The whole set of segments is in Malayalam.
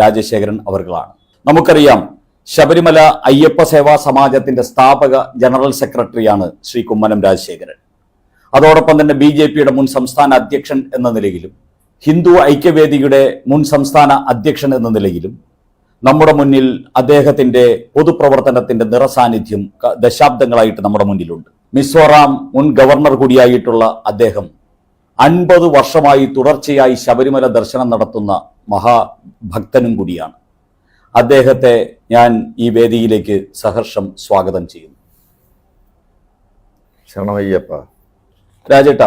രാജശേഖരൻ അവർകളാണ്. നമുക്കറിയാം ശബരിമല അയ്യപ്പ സേവാ സമാജത്തിന്റെ സ്ഥാപക ജനറൽ സെക്രട്ടറിയാണ് ശ്രീ കുമ്മനം രാജശേഖരൻ. അതോടൊപ്പം തന്നെ ബി ജെ പിയുടെ മുൻ സംസ്ഥാന അധ്യക്ഷൻ എന്ന നിലയിലും ഹിന്ദു ഐക്യവേദിയുടെ മുൻ സംസ്ഥാന അധ്യക്ഷൻ എന്ന നിലയിലും നമ്മുടെ മുന്നിൽ അദ്ദേഹത്തിന്റെ പൊതുപ്രവർത്തനത്തിന്റെ നിറസാന്നിധ്യം ദശാബ്ദങ്ങളായിട്ട് നമ്മുടെ മുന്നിലുണ്ട്. മിസോറാം മുൻ ഗവർണർ കൂടിയായിട്ടുള്ള അദ്ദേഹം അൻപത് വർഷമായി തുടർച്ചയായി ശബരിമല ദർശനം നടത്തുന്ന മഹാഭക്തനും കൂടിയാണ്. അദ്ദേഹത്തെ ഞാൻ ഈ വേദിയിലേക്ക് സഹർഷം സ്വാഗതം ചെയ്യുന്നു. ശരണമയ്യപ്പ. രാജേട്ട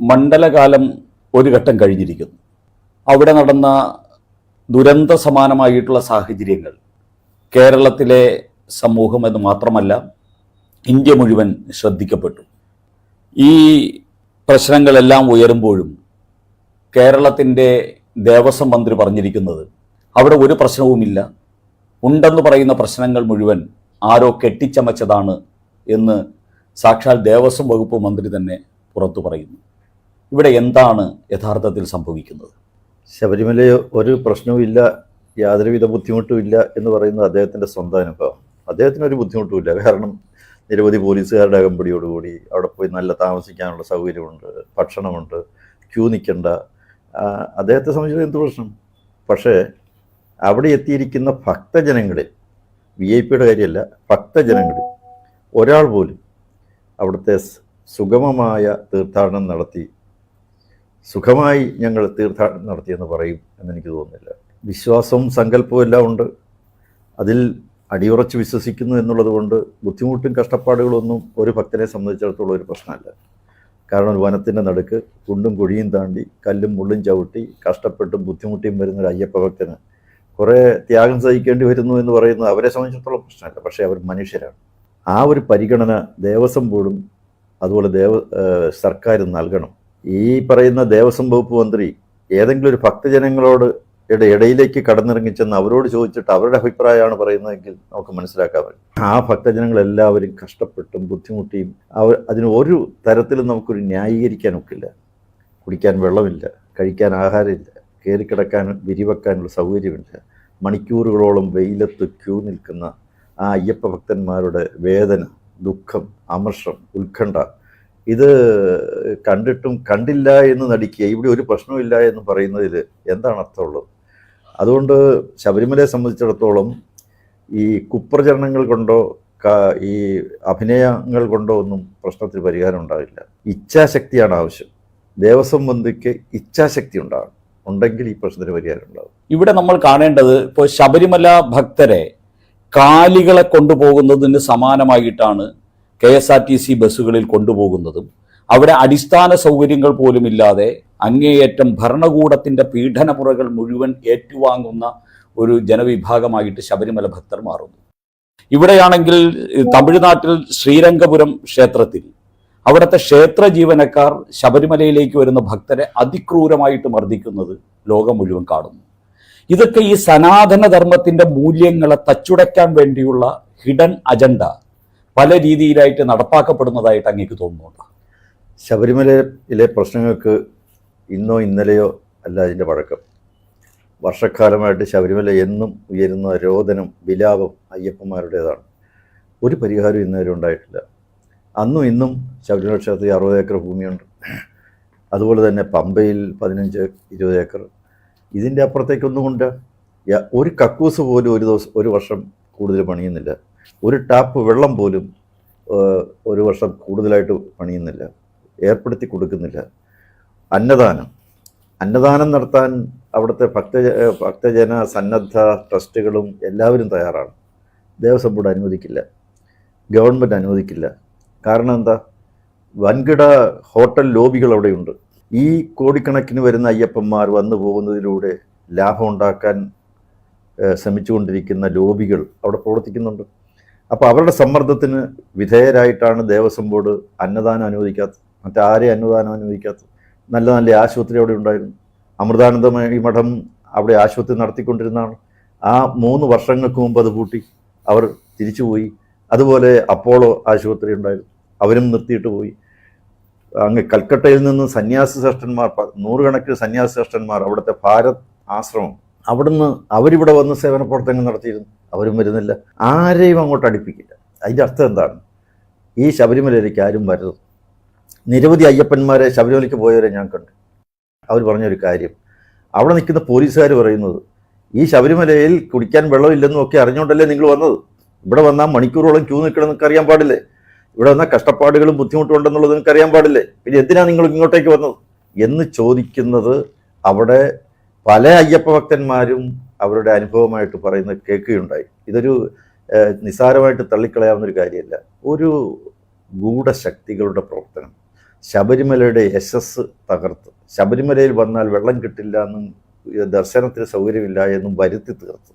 മണ്ഡലകാലം ഒരു ഘട്ടം കഴിഞ്ഞിരിക്കുന്നു. അവിടെ നടന്ന ദുരന്ത സമാനമായിട്ടുള്ള സാഹചര്യങ്ങൾ കേരളത്തിലെ സമൂഹം എന്ന് മാത്രമല്ല ഇന്ത്യ മുഴുവൻ ശ്രദ്ധിക്കപ്പെട്ടു. ഈ പ്രശ്നങ്ങളെല്ലാം ഉയരുമ്പോഴും കേരളത്തിന്റെ ദേവസ്വം മന്ത്രി പറഞ്ഞിരിക്കുന്നത്. അവിടെ ഒരു പ്രശ്നവുമില്ല. ഉണ്ടെന്ന് പറയുന്ന പ്രശ്നങ്ങൾ മുഴുവൻ ആരോ കെട്ടിച്ചമച്ചതാണ് എന്ന് സാക്ഷാൽ ദേവസ്വം വകുപ്പ് മന്ത്രി തന്നെ പുറത്തു പറയുന്നു. ഇവിടെ എന്താണ് യഥാർത്ഥത്തിൽ സംഭവിക്കുന്നത്? ശബരിമല ഒരു പ്രശ്നവുമില്ല യാതൊരുവിധ ബുദ്ധിമുട്ടും ഇല്ല എന്ന് പറയുന്നത് അദ്ദേഹത്തിന്റെ സ്വന്തം അനുഭവം. അദ്ദേഹത്തിന് ഒരു ബുദ്ധിമുട്ടുമില്ല കാരണം നിരവധി പോലീസുകാരുടെ അകമ്പടിയോടുകൂടി അവിടെ പോയി നല്ല താമസിക്കാനുള്ള സൗകര്യമുണ്ട് ഭക്ഷണമുണ്ട് ക്യൂ നിൽക്കണ്ട അദ്ദേഹത്തെ സംബന്ധിച്ച് എന്ത് പ്രശ്നം? പക്ഷേ അവിടെ എത്തിയിരിക്കുന്ന ഭക്തജനങ്ങളിൽ വി ഐ പിയുടെ കാര്യമല്ല ഭക്തജനങ്ങളിൽ ഒരാൾ പോലും അവിടുത്തെ സുഗമമായ തീർത്ഥാടനം നടത്തി സുഖമായി ഞങ്ങൾ തീർത്ഥാടനം നടത്തിയെന്ന് പറയും എന്നെനിക്ക് തോന്നുന്നില്ല. വിശ്വാസവും സങ്കല്പവും എല്ലാം ഉണ്ട്. അതിൽ അടിയുറച്ച് വിശ്വസിക്കുന്നു എന്നുള്ളത് കൊണ്ട് ബുദ്ധിമുട്ടും കഷ്ടപ്പാടുകളൊന്നും ഒരു ഭക്തനെ സംബന്ധിച്ചിടത്തോളം ഒരു പ്രശ്നമല്ല. കാരണം വനത്തിന്റെ നടുക്ക് കുണ്ടും കുഴിയും താണ്ടി കല്ലും മുള്ളും ചവിട്ടി കഷ്ടപ്പെട്ടും ബുദ്ധിമുട്ടിയും വരുന്ന ഒരു അയ്യപ്പ ഭക്തന് കുറേ ത്യാഗം സഹിക്കേണ്ടി വരുന്നു എന്ന് പറയുന്നത് അവരെ സംബന്ധിച്ചിടത്തോളം പ്രശ്നമല്ല. പക്ഷേ അവർ മനുഷ്യരാണ്. ആ ഒരു പരിഗണന ദേവസ്വം ബോർഡും അതുപോലെ ദേവ സർക്കാരും നൽകണം. ഈ പറയുന്ന ദേവസ്വം വകുപ്പ് മന്ത്രി ഏതെങ്കിലും ഒരു ഭക്തജനങ്ങളോട് യുടെ ഇടയിലേക്ക് കടന്നിറങ്ങിച്ചെന്ന് അവരോട് ചോദിച്ചിട്ട് അവരുടെ അഭിപ്രായമാണ് പറയുന്നതെങ്കിൽ നമുക്ക് മനസ്സിലാക്കാൻ പറ്റും ആ ഭക്തജനങ്ങളെല്ലാവരും കഷ്ടപ്പെട്ടും ബുദ്ധിമുട്ടിയും അവർ അതിന് ഒരു തരത്തിലും നമുക്കൊരു ന്യായീകരിക്കാൻ ഒക്കില്ല കുടിക്കാൻ വെള്ളമില്ല കഴിക്കാൻ ആഹാരമില്ല കയറിക്കിടക്കാൻ വിരിവെക്കാനുള്ള സൗകര്യമില്ല. മണിക്കൂറുകളോളം വെയിലത്ത് ക്യൂ നിൽക്കുന്ന ആ അയ്യപ്പ ഭക്തന്മാരുടെ വേദന ദുഃഖം അമർഷം ഉത്കണ്ഠ ഇത് കണ്ടിട്ടും കണ്ടില്ല എന്ന് നടിക്കുക ഇവിടെ ഒരു പ്രശ്നമില്ല എന്ന് പറയുന്നതിൽ എന്താണ് അർത്ഥമുള്ളത്? അതുകൊണ്ട് ശബരിമലയെ സംബന്ധിച്ചിടത്തോളം ഈ കുപ്രചരണങ്ങൾ കൊണ്ടോ ഈ അഭിനയങ്ങൾ കൊണ്ടോ ഒന്നും പ്രശ്നത്തിന് പരിഹാരം ഉണ്ടാവില്ല. ഇച്ഛാശക്തിയാണ് ആവശ്യം. ദേവസ്വം മന്ത്രിക്ക് ഇച്ഛാശക്തി ഉണ്ടാകും ഉണ്ടെങ്കിൽ ഈ പ്രശ്നത്തിന് പരിഹാരം ഉണ്ടാകും ഇവിടെ നമ്മൾ കാണേണ്ടത് ഇപ്പോൾ ശബരിമല ഭക്തരെ കാലികളെ കൊണ്ടുപോകുന്നതിന് സമാനമായിട്ടാണ് K S R T C ബസ്സുകളിൽ കൊണ്ടുപോകുന്നതും അവിടെ അടിസ്ഥാന സൗകര്യങ്ങൾ പോലും ഇല്ലാതെ അങ്ങേയറ്റം ഭരണകൂടത്തിന്റെ പീഡനമുറകൾ മുഴുവൻ ഏറ്റുവാങ്ങുന്ന ഒരു ജനവിഭാഗമായിട്ട് ശബരിമല ഭക്തർ മാറുന്നു. ഇവിടെയാണെങ്കിൽ തമിഴ്നാട്ടിൽ ശ്രീരംഗപുരം ക്ഷേത്രത്തിൽ അവിടുത്തെ ക്ഷേത്ര ജീവനക്കാർ ശബരിമലയിലേക്ക് വരുന്ന ഭക്തരെ അതിക്രൂരമായിട്ട് മർദ്ദിക്കുന്നത് ലോകം മുഴുവൻ കാണുന്നു. ഇതൊക്കെ ഈ സനാതന ധർമ്മത്തിന്റെ മൂല്യങ്ങളെ തച്ചുടയ്ക്കാൻ വേണ്ടിയുള്ള ഹിഡൻ അജണ്ട പല രീതിയിലായിട്ട് നടപ്പാക്കപ്പെടുന്നതായിട്ട് അങ്ങേക്ക് തോന്നുന്നുണ്ട്. ശബരിമലയിലെ പ്രശ്നങ്ങൾക്ക് ഇന്നോ ഇന്നലെയോ അല്ല അതിന്റെ പഴക്കം. വർഷക്കാലമായിട്ട് ശബരിമല എന്നും ഉയരുന്ന രോദനം വിലാപം അയ്യപ്പന്മാരുടേതാണ്. ഒരു പരിഹാരം ഇന്നുവരെ ഉണ്ടായിട്ടില്ല. അന്നും ഇന്നും ശബരിമല ക്ഷേത്രത്തിൽ അറുപത് ഏക്കർ ഭൂമിയുണ്ട്. അതുപോലെ തന്നെ പമ്പയിൽ പതിനഞ്ച് ഇരുപത് ഏക്കർ. ഇതിന്റെ അപ്പുറത്തേക്കൊന്നും കൊണ്ട് ഒരു കക്കൂസ് പോലും ഒരു ദിവസം ഒരു വർഷം കൂടുതൽ പണിയുന്നില്ല. ഒരു ടാപ്പ് വെള്ളം പോലും ഒരു വർഷം കൂടുതലായിട്ട് പണിയുന്നില്ല. ഏർപ്പെടുത്തി കൊടുക്കുന്നില്ല. അന്നദാനം. അന്നദാനം നടത്താൻ അവിടുത്തെ ഭക്ത ഭക്തജന സന്നദ്ധ ട്രസ്റ്റുകളും എല്ലാവരും തയ്യാറാണ്. ദേവസ്വം ബോർഡ് അനുവദിക്കില്ല. ഗവൺമെന്റ് അനുവദിക്കില്ല. കാരണം എന്താ? വൻകിട ഹോട്ടൽ ലോബികൾ അവിടെയുണ്ട്. ഈ കോടിക്കണക്കിന് വരുന്ന അയ്യപ്പന്മാർ വന്നു പോകുന്നതിലൂടെ ലാഭം ഉണ്ടാക്കാൻ ശ്രമിച്ചുകൊണ്ടിരിക്കുന്ന ലോബികൾ അവിടെ പ്രവർത്തിക്കുന്നുണ്ട്. അപ്പോൾ അവരുടെ സമ്മർദ്ദത്തിന് വിധേയരായിട്ടാണ് ദേവസ്വം ബോർഡ് അന്നദാനം അനുവദിക്കാത്തത്. മറ്റാരെയും അനുദാനം അനുവദിക്കാത്തത് നല്ല നല്ല ആശുപത്രി അവിടെ ഉണ്ടായിരുന്നു. അമൃതാനന്ദമയി മഠം അവിടെ ആശുപത്രി നടത്തിക്കൊണ്ടിരുന്നതാണ്. ആ മൂന്ന് വർഷങ്ങൾക്ക് മുമ്പ് അത് പൂട്ടി. അവർ തിരിച്ചുപോയി അതുപോലെ അപ്പോളോ ആശുപത്രി ഉണ്ടായിരുന്നു. അവരും നിർത്തിയിട്ട് പോയി. അങ്ങ് കൽക്കട്ടയിൽ നിന്ന് സന്യാസി ശ്രേഷ്ഠന്മാർ നൂറുകണക്കിന് സന്യാസി ശ്രേഷ്ഠന്മാർ അവിടുത്തെ ഭാരത് ആശ്രമം. അവിടുന്ന് അവരിവിടെ വന്ന് സേവന പ്രവർത്തനങ്ങൾ നടത്തിയിരുന്നു. അവരും വരുന്നില്ല. ആരെയും അങ്ങോട്ട് അടുപ്പിക്കില്ല. അതിന്റെ അർത്ഥം എന്താണ്? ഈ ശബരിമലയിലേക്ക് ആരും വരരുത്. നിരവധി അയ്യപ്പന്മാരെ ശബരിമലയ്ക്ക് പോയവരെ ഞാൻ കണ്ടു. അവർ പറഞ്ഞൊരു കാര്യം. അവിടെ നിൽക്കുന്ന പോലീസുകാർ പറയുന്നത് ഈ ശബരിമലയിൽ കുടിക്കാൻ വെള്ളമില്ലെന്നും ഒക്കെ അറിഞ്ഞുകൊണ്ടല്ലേ നിങ്ങൾ വന്നത്? ഇവിടെ വന്നാൽ മണിക്കൂറോളം ക്യൂ നിൽക്കണം നിങ്ങൾക്ക് അറിയാൻ പാടില്ലേ? ഇവിടെ വന്നാൽ കഷ്ടപ്പാടുകളും ബുദ്ധിമുട്ടും ഉണ്ടെന്നുള്ളത് നിങ്ങൾക്ക് അറിയാൻ പാടില്ലേ? പിന്നെ എന്തിനാണ് നിങ്ങൾ ഇങ്ങോട്ടേക്ക് വന്നത്? എന്ന് ചോദിക്കുന്നത് അവിടെ പല അയ്യപ്പ ഭക്തന്മാരും അവരുടെ അനുഭവമായിട്ട് പറയുന്നത് കേൾക്കുകയുണ്ടായി. ഇതൊരു നിസ്സാരമായിട്ട് തള്ളിക്കളയാവുന്ന ഒരു കാര്യമല്ല. ഒരു ഗൂഢശക്തികളുടെ പ്രവർത്തനം. ശബരിമലയുടെ യശസ് തകർത്ത്. ശബരിമലയിൽ വന്നാൽ വെള്ളം കിട്ടില്ല എന്നും ദർശനത്തിന് സൗകര്യമില്ല എന്നും വരുത്തി തീർത്തു.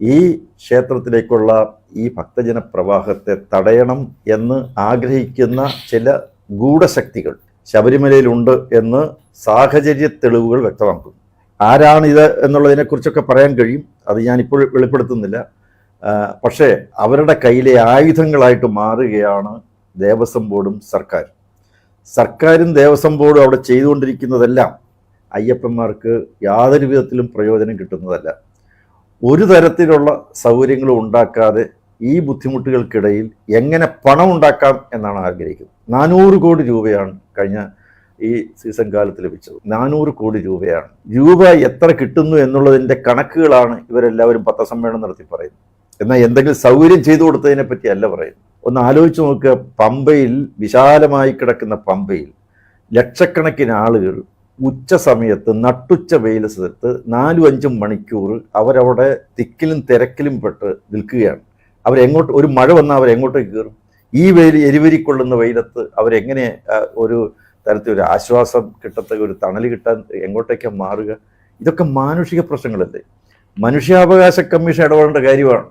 ഈ ക്ഷേത്രത്തിലേക്കുള്ള ഈ ഭക്തജന പ്രവാഹത്തെ തടയണം എന്ന് ആഗ്രഹിക്കുന്ന ചില ഗൂഢശക്തികൾ ശബരിമലയിലുണ്ട് എന്ന് സാഹചര്യ തെളിവുകൾ വ്യക്തമാക്കുന്നു. ആരാണിത് എന്നുള്ളതിനെക്കുറിച്ചൊക്കെ പറയാൻ കഴിയും. അത് ഞാനിപ്പോൾ വെളിപ്പെടുത്തുന്നില്ല. പക്ഷേ അവരുടെ കയ്യിലെ ആയുധങ്ങളായിട്ട് മാറുകയാണ് ദേവസ്വം ബോർഡും സർക്കാർ സർക്കാരും ദേവസ്വം ബോർഡും അവിടെ ചെയ്തുകൊണ്ടിരിക്കുന്നതെല്ലാം അയ്യപ്പന്മാർക്ക് യാതൊരു വിധത്തിലും പ്രയോജനം കിട്ടുന്നതല്ല. ഒരു തരത്തിലുള്ള സൗകര്യങ്ങളും ഉണ്ടാക്കാതെ ഈ ബുദ്ധിമുട്ടുകൾക്കിടയിൽ എങ്ങനെ പണം ഉണ്ടാക്കാം എന്നാണ് ആഗ്രഹിക്കുന്നത്. നാനൂറ് കോടി രൂപയാണ് കഴിഞ്ഞ ഈ സീസൺ കാലത്ത് ലഭിച്ചത്. നാനൂറ് കോടി രൂപയാണ്. രൂപ എത്ര കിട്ടുന്നു എന്നുള്ളതിന്റെ കണക്കുകളാണ് ഇവരെല്ലാവരും പത്രസമ്മേളനം നടത്തി പറയുന്നത്. എന്നാൽ എന്തെങ്കിലും സൗകര്യം ചെയ്തു കൊടുത്തതിനെ പറ്റിയല്ല പറയുന്നത്. ഒന്ന് ആലോചിച്ച് നോക്കുക പമ്പയിൽ വിശാലമായി കിടക്കുന്ന പമ്പയിൽ ലക്ഷക്കണക്കിന് ആളുകൾ ഉച്ച സമയത്ത് നട്ടുച്ച വെയിൽ സ്ഥലത്ത് നാലും അഞ്ചും മണിക്കൂർ അവരവിടെ തിക്കിലും തിരക്കിലും പെട്ട് നിൽക്കുകയാണ്. അവരെങ്ങോട്ട് ഒരു മഴ വന്നാൽ അവരെങ്ങോട്ടേക്ക് കയറും? ഈ വെയിൽ എരിവരിക്കൊള്ളുന്ന വെയിലത്ത് അവരെങ്ങനെ ഒരു തരത്തിൽ ഒരു ആശ്വാസം കിട്ടത്തക്ക ഒരു തണൽ കിട്ടാൻ എങ്ങോട്ടേക്കാണ് മാറുക? ഇതൊക്കെ മാനുഷിക പ്രശ്നങ്ങളല്ലേ? മനുഷ്യാവകാശ കമ്മീഷൻ ഇടപെടേണ്ട കാര്യമാണ്.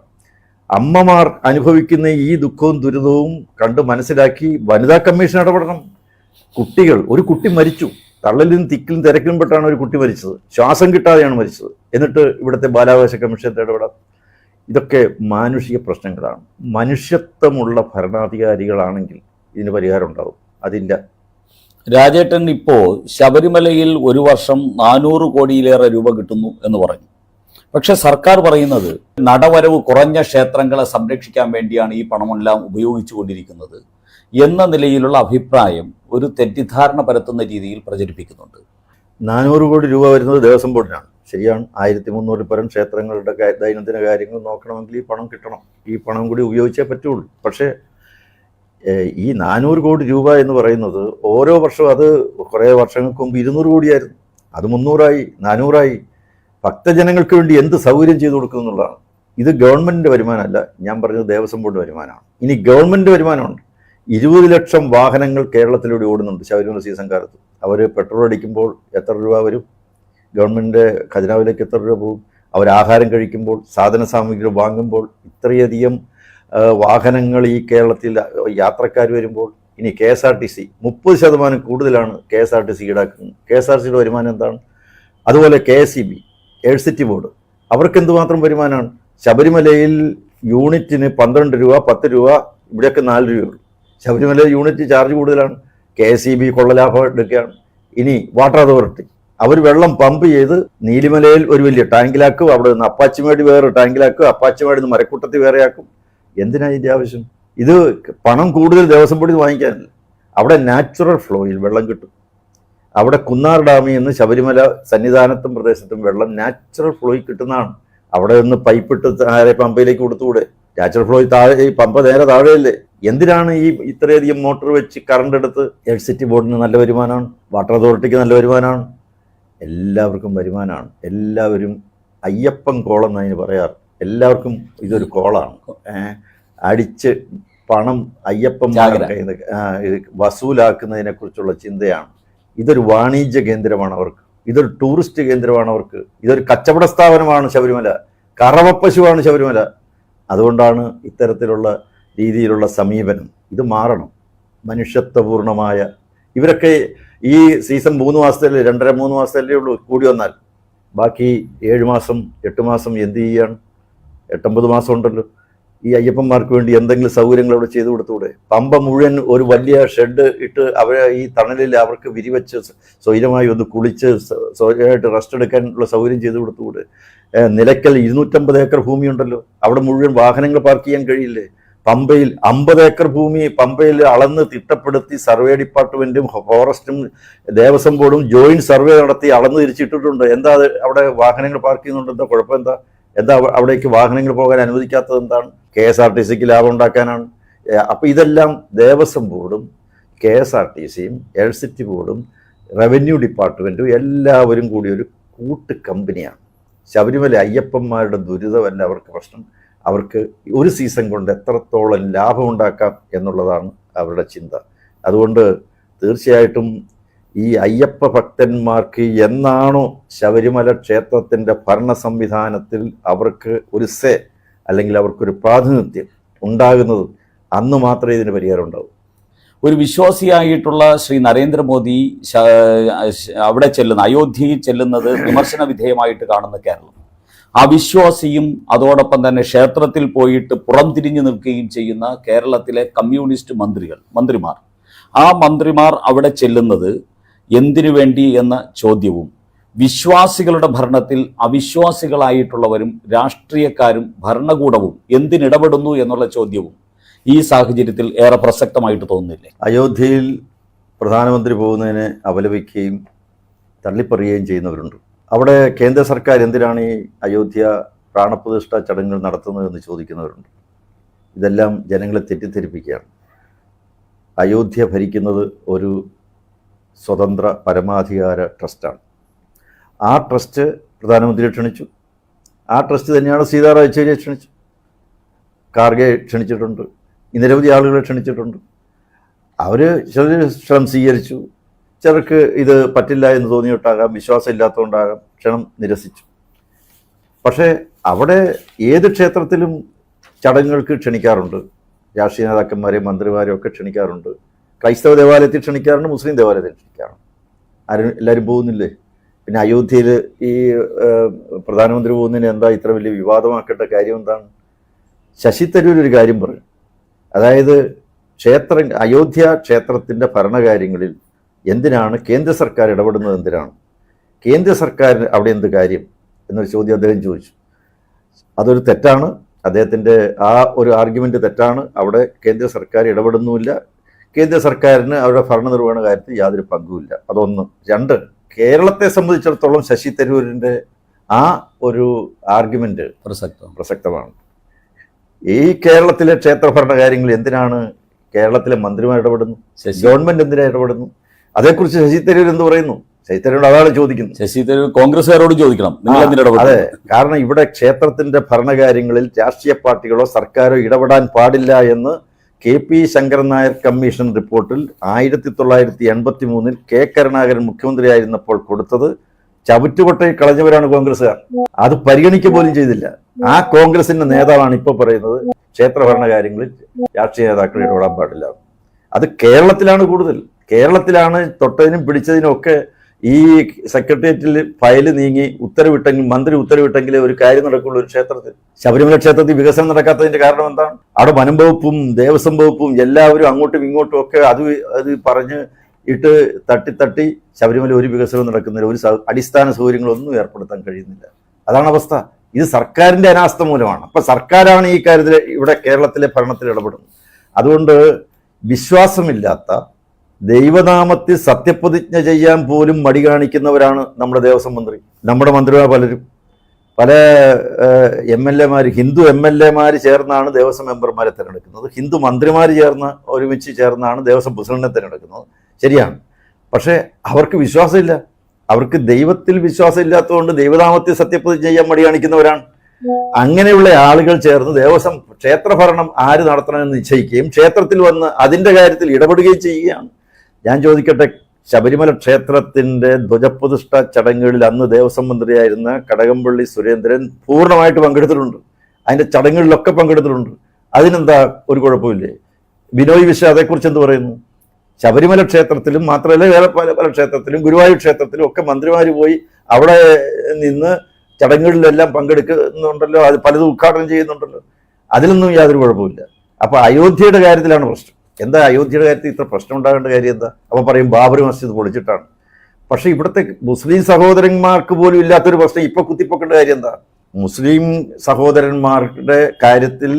അമ്മമാർ അനുഭവിക്കുന്ന ഈ ദുഃഖവും ദുരിതവും കണ്ട് മനസ്സിലാക്കി വനിതാ കമ്മീഷൻ ഇടപെടണം. കുട്ടികൾ ഒരു കുട്ടി മരിച്ചു. തള്ളലിലും തിക്കിലും തിരക്കിലും പെട്ടാണ് ഒരു കുട്ടി മരിച്ചത്. ശ്വാസം കിട്ടാതെയാണ് മരിച്ചത്. എന്നിട്ട് ഇവിടുത്തെ ബാലാവകാശ കമ്മീഷൻ ഇടപെടാം ഇതൊക്കെ മാനുഷിക പ്രശ്നങ്ങളാണ്. മനുഷ്യത്വമുള്ള ഭരണാധികാരികളാണെങ്കിൽ ഇതിന് പരിഹാരം ഉണ്ടാവും. അതില്ല രാജേട്ടൻ ഇപ്പോൾ ശബരിമലയിൽ ഒരു വർഷം നാനൂറ് കോടിയിലേറെ രൂപ കിട്ടുന്നു എന്ന് പറഞ്ഞു. പക്ഷെ സർക്കാർ പറയുന്നത് നടവരവ് കുറഞ്ഞ ക്ഷേത്രങ്ങളെ സംരക്ഷിക്കാൻ വേണ്ടിയാണ് ഈ പണമെല്ലാം ഉപയോഗിച്ചുകൊണ്ടിരിക്കുന്നത് എന്ന നിലയിലുള്ള അഭിപ്രായം ഒരു തെറ്റിദ്ധാരണ പരത്തുന്ന രീതിയിൽ പ്രചരിപ്പിക്കുന്നുണ്ട്. നാനൂറ് കോടി രൂപ വരുന്നത് ദേവസ്വം ബോർഡിനാണ്. ശരിയാണ് ആയിരത്തി മുന്നൂറ് പരം ക്ഷേത്രങ്ങളുടെ ദൈനംദിന കാര്യങ്ങൾ നോക്കണമെങ്കിൽ ഈ പണം കിട്ടണം. ഈ പണം കൂടി ഉപയോഗിച്ചേ പറ്റുള്ളൂ. പക്ഷേ ഈ നാനൂറ് കോടി രൂപ എന്ന് പറയുന്നത് ഓരോ വർഷവും അത് കുറേ വർഷങ്ങൾക്ക് മുമ്പ് ഇരുന്നൂറ് കോടിയായിരുന്നു. അത് മുന്നൂറായി നാനൂറായി. ഭക്തജനങ്ങൾക്ക് വേണ്ടി എന്ത് സൗകര്യം ചെയ്തു കൊടുക്കും എന്നുള്ളതാണ്. ഇത് ഗവൺമെന്റിന്റെ വരുമാനമല്ല ഞാൻ പറഞ്ഞത് ദേവസ്വം ബോർഡ് വരുമാനമാണ്. ഇനി ഗവൺമെന്റ് വരുമാനമുണ്ട്. ഇരുപത് ലക്ഷം വാഹനങ്ങൾ കേരളത്തിലൂടെ ഓടുന്നുണ്ട് ശബരിമല സീസൺ കാലത്ത്. അവർ പെട്രോൾ അടിക്കുമ്പോൾ എത്ര രൂപ വരും? ഗവൺമെന്റിന്റെ ഖജനാവിലേക്ക് എത്ര രൂപ പോകും? അവർ ആഹാരം കഴിക്കുമ്പോൾ സാധന സാമഗ്രികൾ വാങ്ങുമ്പോൾ ഇത്രയധികം വാഹനങ്ങൾ ഈ കേരളത്തിൽ യാത്രക്കാർ വരുമ്പോൾ ഇനി K S R T C മുപ്പത് ശതമാനം കൂടുതലാണ് K S R T C ഈടാക്കുന്നത്. കെ എസ് ആർ സിയുടെ വരുമാനം എന്താണ്? അതുപോലെ K S E B. Electricity board അവർക്ക് എന്തുമാത്രം വരുമാനമാണ് ശബരിമലയിൽ യൂണിറ്റിന് പന്ത്രണ്ട് രൂപ പത്ത് രൂപ ഇവിടെയൊക്കെ നാല് രൂപയുള്ളൂ ശബരിമല യൂണിറ്റ് ചാർജ് കൂടുതലാണ്. കെ എസ് ഇ ബി കൊള്ളലാഭം എടുക്കുകയാണ്. ഇനി വാട്ടർ അതോറിറ്റി അവർ വെള്ളം പമ്പ് ചെയ്ത് നീലിമലയിൽ ഒരു വലിയ ടാങ്കിലാക്കും അവിടെ നിന്ന് അപ്പാച്ചിമേടി വേറെ ടാങ്കിലാക്കും അപ്പാച്ചിമേടി നിന്ന് മരക്കൂട്ടത്തിൽ വേറെയാക്കും. എന്തിനാ ഇതിന്റെ ആവശ്യം? ഇത് പണം കൂടുതൽ ദേവസ്വം ബോർഡിൽ വാങ്ങിക്കാനില്ല. അവിടെ നാച്ചുറൽ ഫ്ലോയിൽ വെള്ളം കിട്ടും. അവിടെ കുന്നാർ ഡാമിൽ നിന്ന് ശബരിമല സന്നിധാനത്തും പ്രദേശത്തും വെള്ളം നാച്ചുറൽ ഫ്ലോയിൽ കിട്ടുന്നതാണ്. അവിടെ നിന്ന് പൈപ്പിട്ട് താഴെ പമ്പയിലേക്ക് കൊടുത്തുകൂടെ? നാച്ചുറൽ ഫ്ലോ താഴെ ഈ പമ്പ നേരെ താഴെയല്ലേ? എന്തിനാണ് ഈ ഇത്രയധികം മോട്ടോർ വെച്ച് കറണ്ട് എടുത്ത് എലക്ട്രിസിറ്റി ബോർഡിന് നല്ല വരുമാനമാണ്? വാട്ടർ അതോറിറ്റിക്ക് നല്ല വരുമാനമാണ്? എല്ലാവർക്കും വരുമാനമാണ്. എല്ലാവരും അയ്യപ്പൻ കോളം അതിന് പറയാറ്. എല്ലാവർക്കും ഇതൊരു കോളാണ്. അടിച്ച് പണം അയ്യപ്പൻ ജാഗ്രത. കയ്യിൽ നിന്ന് ആ, ഇത് വസൂലാക്കുന്നതിനെ കുറിച്ചുള്ള ചിന്തയാണ്. ഇതൊരു വാണിജ്യ കേന്ദ്രമാണ് അവർക്ക്. ഇതൊരു ടൂറിസ്റ്റ് കേന്ദ്രമാണ് അവർക്ക്. ഇതൊരു കച്ചവട സ്ഥാപനമാണ് ശബരിമല. കറവപ്പശുവാണ് ശബരിമല. അതുകൊണ്ടാണ് ഇത്തരത്തിലുള്ള രീതിയിലുള്ള സമീപനം. ഇത് മാറണം. മനുഷ്യത്വപൂർണമായ. ഇവരൊക്കെ ഈ സീസൺ മൂന്ന് മാസത്തിൽ രണ്ടര മൂന്ന് മാസത്തിലേ ഉള്ളൂ കൂടി വന്നാൽ. ബാക്കി ഏഴ് മാസം എട്ട് മാസം എന്ത് ചെയ്യാണ്? എട്ടൊമ്പത് മാസം ഉണ്ടല്ലോ. ഈ അയ്യപ്പന്മാർക്ക് വേണ്ടി എന്തെങ്കിലും സൗകര്യങ്ങൾ അവിടെ ചെയ്തു കൊടുത്തുകൂടെ പമ്പ മുഴുവൻ ഒരു വലിയ ഷെഡ് ഇട്ട് അവരെ ഈ തണലിൽ അവർക്ക് വിരിവെച്ച് സ്വൈരമായി ഒന്ന് കുളിച്ച് സ്വ- സ്വൈരമായിട്ട് റെസ്റ്റ് എടുക്കാനുള്ള സൗകര്യം ചെയ്തു കൊടുത്തുകൂടെ ഏഹ്, നിലയ്ക്കൽ ഇരുന്നൂറ്റമ്പത് ഏക്കർ ഭൂമിയുണ്ടല്ലോ. അവിടെ മുഴുവൻ വാഹനങ്ങൾ പാർക്ക് ചെയ്യാൻ കഴിയില്ലേ? പമ്പയിൽ അമ്പത് ഏക്കർ ഭൂമി പമ്പയിൽ അളന്ന് തിട്ടപ്പെടുത്തി സർവേ ഡിപ്പാർട്ട്മെന്റും ഫോറസ്റ്റും ദേവസ്വം ബോർഡും ജോയിന്റ് സർവേ നടത്തി അളന്ന് തിരിച്ചിട്ടിട്ടുണ്ട്. എന്താ അവിടെ വാഹനങ്ങൾ പാർക്ക് ചെയ്യുന്നുണ്ട് എന്താ കുഴപ്പം എന്താ എന്താ അവ- അവിടേക്ക് വാഹനങ്ങൾ പോകാൻ അനുവദിക്കാത്തത് എന്താണ്? കെ എസ് ആർ ടി സിക്ക് ലാഭം ഉണ്ടാക്കാനാണ്. അപ്പോൾ ഇതെല്ലാം ദേവസ്വം ബോർഡും കെ എസ് ആർ ടി സിയും എൽ സിറ്റി ബോർഡും റവന്യൂ ഡിപ്പാർട്ട്മെന്റും എല്ലാവരും കൂടി ഒരു കൂട്ട് കമ്പനിയാണ്. ശബരിമല അയ്യപ്പന്മാരുടെ ദുരിതമല്ല അവർക്ക് പ്രശ്നം. അവർക്ക് ഒരു സീസൺ കൊണ്ട് എത്രത്തോളം ലാഭമുണ്ടാക്കാം എന്നുള്ളതാണ് അവരുടെ ചിന്ത. അതുകൊണ്ട് തീർച്ചയായിട്ടും ഈ അയ്യപ്പ ഭക്തന്മാർക്ക് എന്നാണോ ശബരിമല ക്ഷേത്രത്തിന്റെ ഭരണ സംവിധാനത്തിൽ അവർക്ക് ഒരു സേ അല്ലെങ്കിൽ അവർക്കൊരു പ്രാതിനിധ്യം ഉണ്ടാകുന്നത് അന്ന് മാത്രമേ ഇതിന് പരിഹാരം ഉണ്ടാവൂ. ഒരു വിശ്വാസിയായിട്ടുള്ള ശ്രീ നരേന്ദ്രമോദി അവിടെ ചെല്ലുന്ന അയോധ്യയിൽ ചെല്ലുന്നത് വിമർശന വിധേയമായിട്ട് കാണുന്ന കേരളം. അവിശ്വാസിയും അതോടൊപ്പം തന്നെ ക്ഷേത്രത്തിൽ പോയിട്ട് പുറംതിരിഞ്ഞു നിൽക്കുകയും ചെയ്യുന്ന കേരളത്തിലെ കമ്മ്യൂണിസ്റ്റ് മന്ത്രികൾ മന്ത്രിമാർ. ആ മന്ത്രിമാർ അവിടെ ചെല്ലുന്നത് എന്തിനു വേണ്ടി എന്ന ചോദ്യവും വിശ്വാസികളുടെ ഭരണത്തിൽ അവിശ്വാസികളായിട്ടുള്ളവരും രാഷ്ട്രീയക്കാരും ഭരണകൂടവും എന്തിനിടപെടുന്നു എന്നുള്ള ചോദ്യവും ഈ സാഹചര്യത്തിൽ ഏറെ പ്രസക്തമായിട്ട് തോന്നുന്നില്ലേ? അയോധ്യയിൽ പ്രധാനമന്ത്രി പോകുന്നതിനെ അപലപിക്കുകയും തള്ളിപ്പറയുകയും ചെയ്യുന്നവരുണ്ട്. അവിടെ കേന്ദ്ര സർക്കാർ എന്തിനാണ് ഈ അയോധ്യ പ്രാണപ്രതിഷ്ഠ ചടങ്ങുകൾ നടത്തുന്നതെന്ന് ചോദിക്കുന്നവരുണ്ട്. ഇതെല്ലാം ജനങ്ങളെ തെറ്റിദ്ധരിപ്പിക്കുകയാണ്. അയോധ്യ ഭരിക്കുന്നത് ഒരു സ്വതന്ത്ര പരമാധികാര ട്രസ്റ്റാണ്. ആ ട്രസ്റ്റ് പ്രധാനമന്ത്രിയെ ക്ഷണിച്ചു. ആ ട്രസ്റ്റ് തന്നെയാണ് സീതാറാം യെച്ചൂരിയെ ക്ഷണിച്ചു. കാർഗെ ക്ഷണിച്ചിട്ടുണ്ട്. നിരവധി ആളുകളെ ക്ഷണിച്ചിട്ടുണ്ട്. അവർ ചിലർ ക്ഷണം സ്വീകരിച്ചു. ചിലർക്ക് ഇത് പറ്റില്ല എന്ന് തോന്നിയിട്ടാകാം വിശ്വാസം ഇല്ലാത്തതുകൊണ്ടാകാം ക്ഷണം നിരസിച്ചു. പക്ഷേ അവിടെ ഏത് ക്ഷേത്രത്തിലും ചടങ്ങുകൾക്ക് ക്ഷണിക്കാറുണ്ട്. രാഷ്ട്രീയ നേതാക്കന്മാരെയും മന്ത്രിമാരെയും ഒക്കെ ക്ഷണിക്കാറുണ്ട്. ക്രൈസ്തവ ദേവാലയത്തിൽ ക്ഷണിക്കാറുണ്ട് മുസ്ലിം ദേവാലയത്തിൽ ക്ഷണിക്കാറുണ്ട്. ആരും എല്ലാവരും പോകുന്നില്ലേ? പിന്നെ അയോധ്യയിൽ ഈ പ്രധാനമന്ത്രി പോകുന്നതിന് എന്താ ഇത്ര വലിയ വിവാദമാക്കേണ്ട കാര്യം എന്താണ്? ശശി തരൂർ ഒരു കാര്യം പറഞ്ഞു അതായത് ക്ഷേത്ര അയോധ്യ ക്ഷേത്രത്തിന്റെ ഭരണകാര്യങ്ങളിൽ എന്തിനാണ് കേന്ദ്ര സർക്കാർ ഇടപെടുന്നത് എന്തിനാണ്? കേന്ദ്ര സർക്കാരിന് അവിടെ എന്ത് കാര്യം? എന്നൊരു ചോദ്യം അദ്ദേഹം ചോദിച്ചു. അതൊരു തെറ്റാണ്. അദ്ദേഹത്തിന്റെ ആ ഒരു ആർഗ്യുമെന്റ് തെറ്റാണ്. അവിടെ കേന്ദ്ര സർക്കാർ ഇടപെടുന്നുമില്ല. കേന്ദ്ര സർക്കാരിന് അവരുടെ ഭരണനിർവഹണ കാര്യത്തിൽ യാതൊരു പങ്കുമില്ല. അതൊന്ന്. രണ്ട് കേരളത്തെ സംബന്ധിച്ചിടത്തോളം ശശി തരൂരിന്റെ ആ ഒരു ആർഗ്യുമെന്റ് പ്രസക്തം പ്രസക്തമാണ്. ഈ കേരളത്തിലെ ക്ഷേത്രഭരണ കാര്യങ്ങൾ എന്തിനാണ് കേരളത്തിലെ മന്ത്രിമാർ ഇടപെടുന്നു? ഗവൺമെന്റ് എന്തിനാണ് ഇടപെടുന്നു? അതേക്കുറിച്ച് ശശി തരൂർ എന്ത് പറയുന്നു? ശശി തരൂർ അതാണ് ചോദിക്കുന്നത്. ശശി തരൂർ കോൺഗ്രസ്സുകാരോട് ചോദിക്കണം. അതെ. കാരണം ഇവിടെ ക്ഷേത്രത്തിന്റെ ഭരണകാര്യങ്ങളിൽ രാഷ്ട്രീയ പാർട്ടികളോ സർക്കാരോ ഇടപെടാൻ പാടില്ല എന്ന് K P Sankaran Nair commission റിപ്പോർട്ടിൽ ആയിരത്തി തൊള്ളായിരത്തി എൺപത്തി മൂന്നിൽ കെ കരുണാകരൻ മുഖ്യമന്ത്രിയായിരുന്നപ്പോൾ കൊടുത്തത് ചവിറ്റുകൊട്ടയിൽ കളഞ്ഞവരാണ് കോൺഗ്രസ്സുകാർ. അത് പരിഗണിക്കുക പോലും ചെയ്തില്ല. ആ കോൺഗ്രസിന്റെ നേതാവാണ് ഇപ്പോൾ പറയുന്നത് ക്ഷേത്ര ഭരണകാര്യങ്ങളിൽ രാഷ്ട്രീയ നേതാക്കൾ ഇടപെടാൻ പാടില്ല. അത് കേരളത്തിലാണ് കൂടുതൽ. കേരളത്തിലാണ് തൊട്ടതിനും പിടിച്ചതിനും ഒക്കെ ഈ സെക്രട്ടേറിയറ്റിൽ ഫയൽ നീങ്ങി ഉത്തരവിട്ടെങ്കിൽ മന്ത്രി ഉത്തരവിട്ടെങ്കിൽ ഒരു കാര്യം നടക്കുള്ളൂ ഒരു ക്ഷേത്രത്തിൽ. ശബരിമല ക്ഷേത്രത്തിൽ വികസനം നടക്കാത്തതിന്റെ കാരണം എന്താണ്? അവിടെ വനം വകുപ്പും ദേവസ്വം വകുപ്പും എല്ലാവരും അങ്ങോട്ടും ഇങ്ങോട്ടും ഒക്കെ അത് അത് പറഞ്ഞ് ഇട്ട് തട്ടി തട്ടി ശബരിമല ഒരു വികസനവും നടക്കുന്നില്ല. ഒരു അടിസ്ഥാന സൗകര്യങ്ങളൊന്നും ഏർപ്പെടുത്താൻ കഴിയുന്നില്ല. അതാണ് അവസ്ഥ. ഇത് സർക്കാരിന്റെ അനാസ്ഥ മൂലമാണ്. അപ്പൊ സർക്കാരാണ് ഈ കാര്യത്തിൽ ഇവിടെ കേരളത്തിലെ ഭരണത്തിൽ ഇടപെടുന്നത്. അതുകൊണ്ട് വിശ്വാസമില്ലാത്ത ദൈവനാമത്തിൽ സത്യപ്രതിജ്ഞ ചെയ്യാൻ പോലും മടി കാണിക്കുന്നവരാണ് നമ്മുടെ ദേവസ്വം മന്ത്രി. നമ്മുടെ മന്ത്രിമാർ പലരും. പല എം എൽ എമാർ ഹിന്ദു എം എൽ എമാർ ചേർന്നാണ് ദേവസ്വം മെമ്പർമാരെ തിരഞ്ഞെടുക്കുന്നത്. ഹിന്ദു മന്ത്രിമാർ ചേർന്ന് ഒരുമിച്ച് ചേർന്നാണ് ദേവസ്വം പ്രസിഡന്റിനെ തിരഞ്ഞെടുക്കുന്നത്. ശരിയാണ്. പക്ഷേ അവർക്ക് വിശ്വാസമില്ല. അവർക്ക് ദൈവത്തിൽ വിശ്വാസമില്ലാത്തതുകൊണ്ട് ദൈവനാമത്തിൽ സത്യപ്രതിജ്ഞ ചെയ്യാൻ മടി കാണിക്കുന്നവരാണ്. അങ്ങനെയുള്ള ആളുകൾ ചേർന്ന് ദേവസ്വം ക്ഷേത്രഭരണം ആര് നടത്തണമെന്ന് നിശ്ചയിക്കുകയും ക്ഷേത്രത്തിൽ വന്ന് അതിന്റെ കാര്യത്തിൽ ഇടപെടുകയും ചെയ്യുകയാണ്. ഞാൻ ചോദിക്കട്ടെ ശബരിമല ക്ഷേത്രത്തിന്റെ ധ്വജപ്രതിഷ്ഠ ചടങ്ങുകളിൽ അന്ന് ദേവസ്വം മന്ത്രിയായിരുന്ന കടകംപള്ളി സുരേന്ദ്രൻ പൂർണമായിട്ട് പങ്കെടുത്തിട്ടുണ്ട്. അതിന്റെ ചടങ്ങുകളിലൊക്കെ പങ്കെടുത്തിട്ടുണ്ട്. അതിനെന്താ ഒരു കുഴപ്പമില്ലേ? ബിനോയ് വിശ്വ അതേക്കുറിച്ച് എന്ത് പറയുന്നു? ശബരിമല ക്ഷേത്രത്തിലും മാത്രമല്ല വേറെ പല പല ക്ഷേത്രത്തിലും ഗുരുവായൂർ ക്ഷേത്രത്തിലും ഒക്കെ മന്ത്രിമാർ പോയി അവിടെ നിന്ന് ചടങ്ങുകളിലെല്ലാം പങ്കെടുക്കുന്നുണ്ടല്ലോ. അത് പലതും ഉദ്ഘാടനം ചെയ്യുന്നുണ്ടല്ലോ. അതിലൊന്നും യാതൊരു കുഴപ്പമില്ല അപ്പോൾ അയോധ്യയുടെ കാര്യത്തിലാണ് പ്രശ്നം. എന്താ അയോധ്യയുടെ കാര്യത്തിൽ ഇത്ര പ്രശ്നം ഉണ്ടാകേണ്ട കാര്യം എന്താ? അപ്പോൾ പറയും ബാബറി മസ്ജിദ് പൊളിച്ചിട്ടാണ്. പക്ഷേ ഇവിടുത്തെ മുസ്ലിം സഹോദരന്മാർക്ക് പോലും ഇല്ലാത്തൊരു പ്രശ്നം ഇപ്പം കുത്തിപ്പൊക്കേണ്ട കാര്യം എന്താ? മുസ്ലിം സഹോദരന്മാരുടെ കാര്യത്തിൽ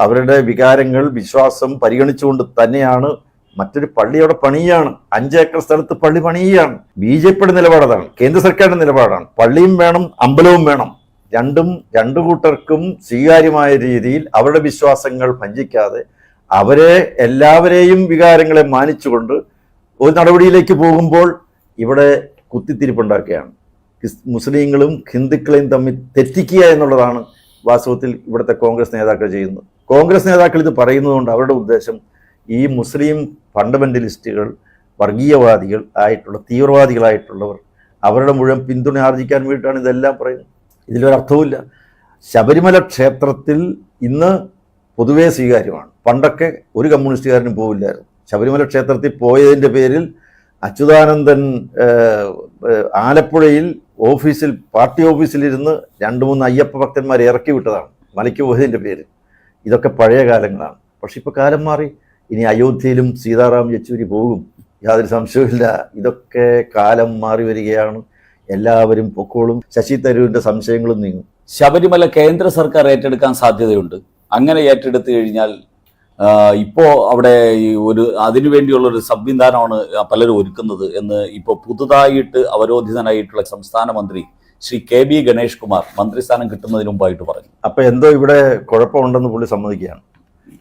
അവരുടെ വികാരങ്ങൾ വിശ്വാസം പരിഗണിച്ചുകൊണ്ട് തന്നെയാണ് മറ്റൊരു പള്ളി അവിടെ പണിയാണ്. അഞ്ചേക്കർ സ്ഥലത്ത് പള്ളി പണിയാണ്. ബി ജെ പിയുടെ നിലപാടതാണ് കേന്ദ്ര സർക്കാരിന്റെ നിലപാടാണ്. പള്ളിയും വേണം അമ്പലവും വേണം. രണ്ടും രണ്ടു കൂട്ടർക്കും സ്വീകാര്യമായ രീതിയിൽ അവരുടെ വിശ്വാസങ്ങൾ ഭഞ്ചിക്കാതെ അവരെ എല്ലാവരെയും വികാരങ്ങളെ മാനിച്ചുകൊണ്ട് ഒരു നടപടിയിലേക്ക് പോകുമ്പോൾ ഇവിടെ കുത്തിത്തിരിപ്പുണ്ടാക്കുകയാണ് മുസ്ലിങ്ങളും ഹിന്ദുക്കളെയും തമ്മിൽ തെറ്റിക്കുക എന്നുള്ളതാണ് വാസ്തവത്തിൽ ഇവിടുത്തെ കോൺഗ്രസ് നേതാക്കൾ ചെയ്യുന്നത്. കോൺഗ്രസ് നേതാക്കൾ ഇത് പറയുന്നതുകൊണ്ട് അവരുടെ ഉദ്ദേശം ഈ മുസ്ലിം ഫണ്ടമെന്റലിസ്റ്റുകൾ വർഗീയവാദികൾ ആയിട്ടുള്ള തീവ്രവാദികളായിട്ടുള്ളവർ അവരുടെ മുഴുവൻ പിന്തുണ ആർജിക്കാൻ വേണ്ടിയിട്ടാണ് ഇതെല്ലാം പറയുന്നത്. ഇതിലൊരർത്ഥവുമില്ല. ശബരിമല ക്ഷേത്രത്തിൽ ഇന്ന് പൊതുവേ സ്വീകാര്യമാണ്. പണ്ടൊക്കെ ഒരു കമ്മ്യൂണിസ്റ്റുകാരനും പോവില്ലായിരുന്നു. ശബരിമല ക്ഷേത്രത്തിൽ പോയതിന്റെ പേരിൽ അച്യുതാനന്ദൻ ആലപ്പുഴയിൽ ഓഫീസിൽ പാർട്ടി ഓഫീസിലിരുന്ന് രണ്ട് മൂന്ന് അയ്യപ്പ ഭക്തന്മാരെ ഇറക്കി വിട്ടതാണ്. മലയ്ക്ക് പോയതിന്റെ പേരിൽ ഇതൊക്കെ പഴയ കാലങ്ങളാണ്. പക്ഷെ ഇപ്പോൾ കാലം മാറി. ഇനി അയോധ്യയിലും സീതാറാം യെച്ചൂരി പോകും. യാതൊരു സംശയവുമില്ല. ഇതൊക്കെ കാലം മാറി വരികയാണ്. എല്ലാവരും പൊക്കോളും. ശശി തരൂരിന്റെ സംശയങ്ങളും നീങ്ങും. ശബരിമല കേന്ദ്ര സർക്കാർ ഏറ്റെടുക്കാൻ സാധ്യതയുണ്ട്. അങ്ങനെ ഏറ്റെടുത്തു കഴിഞ്ഞാൽ ഇപ്പോൾ ഇപ്പോ അവിടെ ഒരു അതിനു വേണ്ടിയുള്ള ഒരു സംവിധാനമാണ് പലരും ഒരുക്കുന്നത് എന്ന് ഇപ്പോൾ പുതുതായിട്ട് അവരോധിതനായിട്ടുള്ള സംസ്ഥാന മന്ത്രി ശ്രീ കെ ബി ഗണേഷ് കുമാർ മന്ത്രിസ്ഥാനം കിട്ടുന്നതിന് മുമ്പായിട്ട് പറഞ്ഞു. അപ്പൊ എന്തോ ഇവിടെ കുഴപ്പമുണ്ടെന്ന് പുള്ളി സമ്മതിക്കുകയാണ്.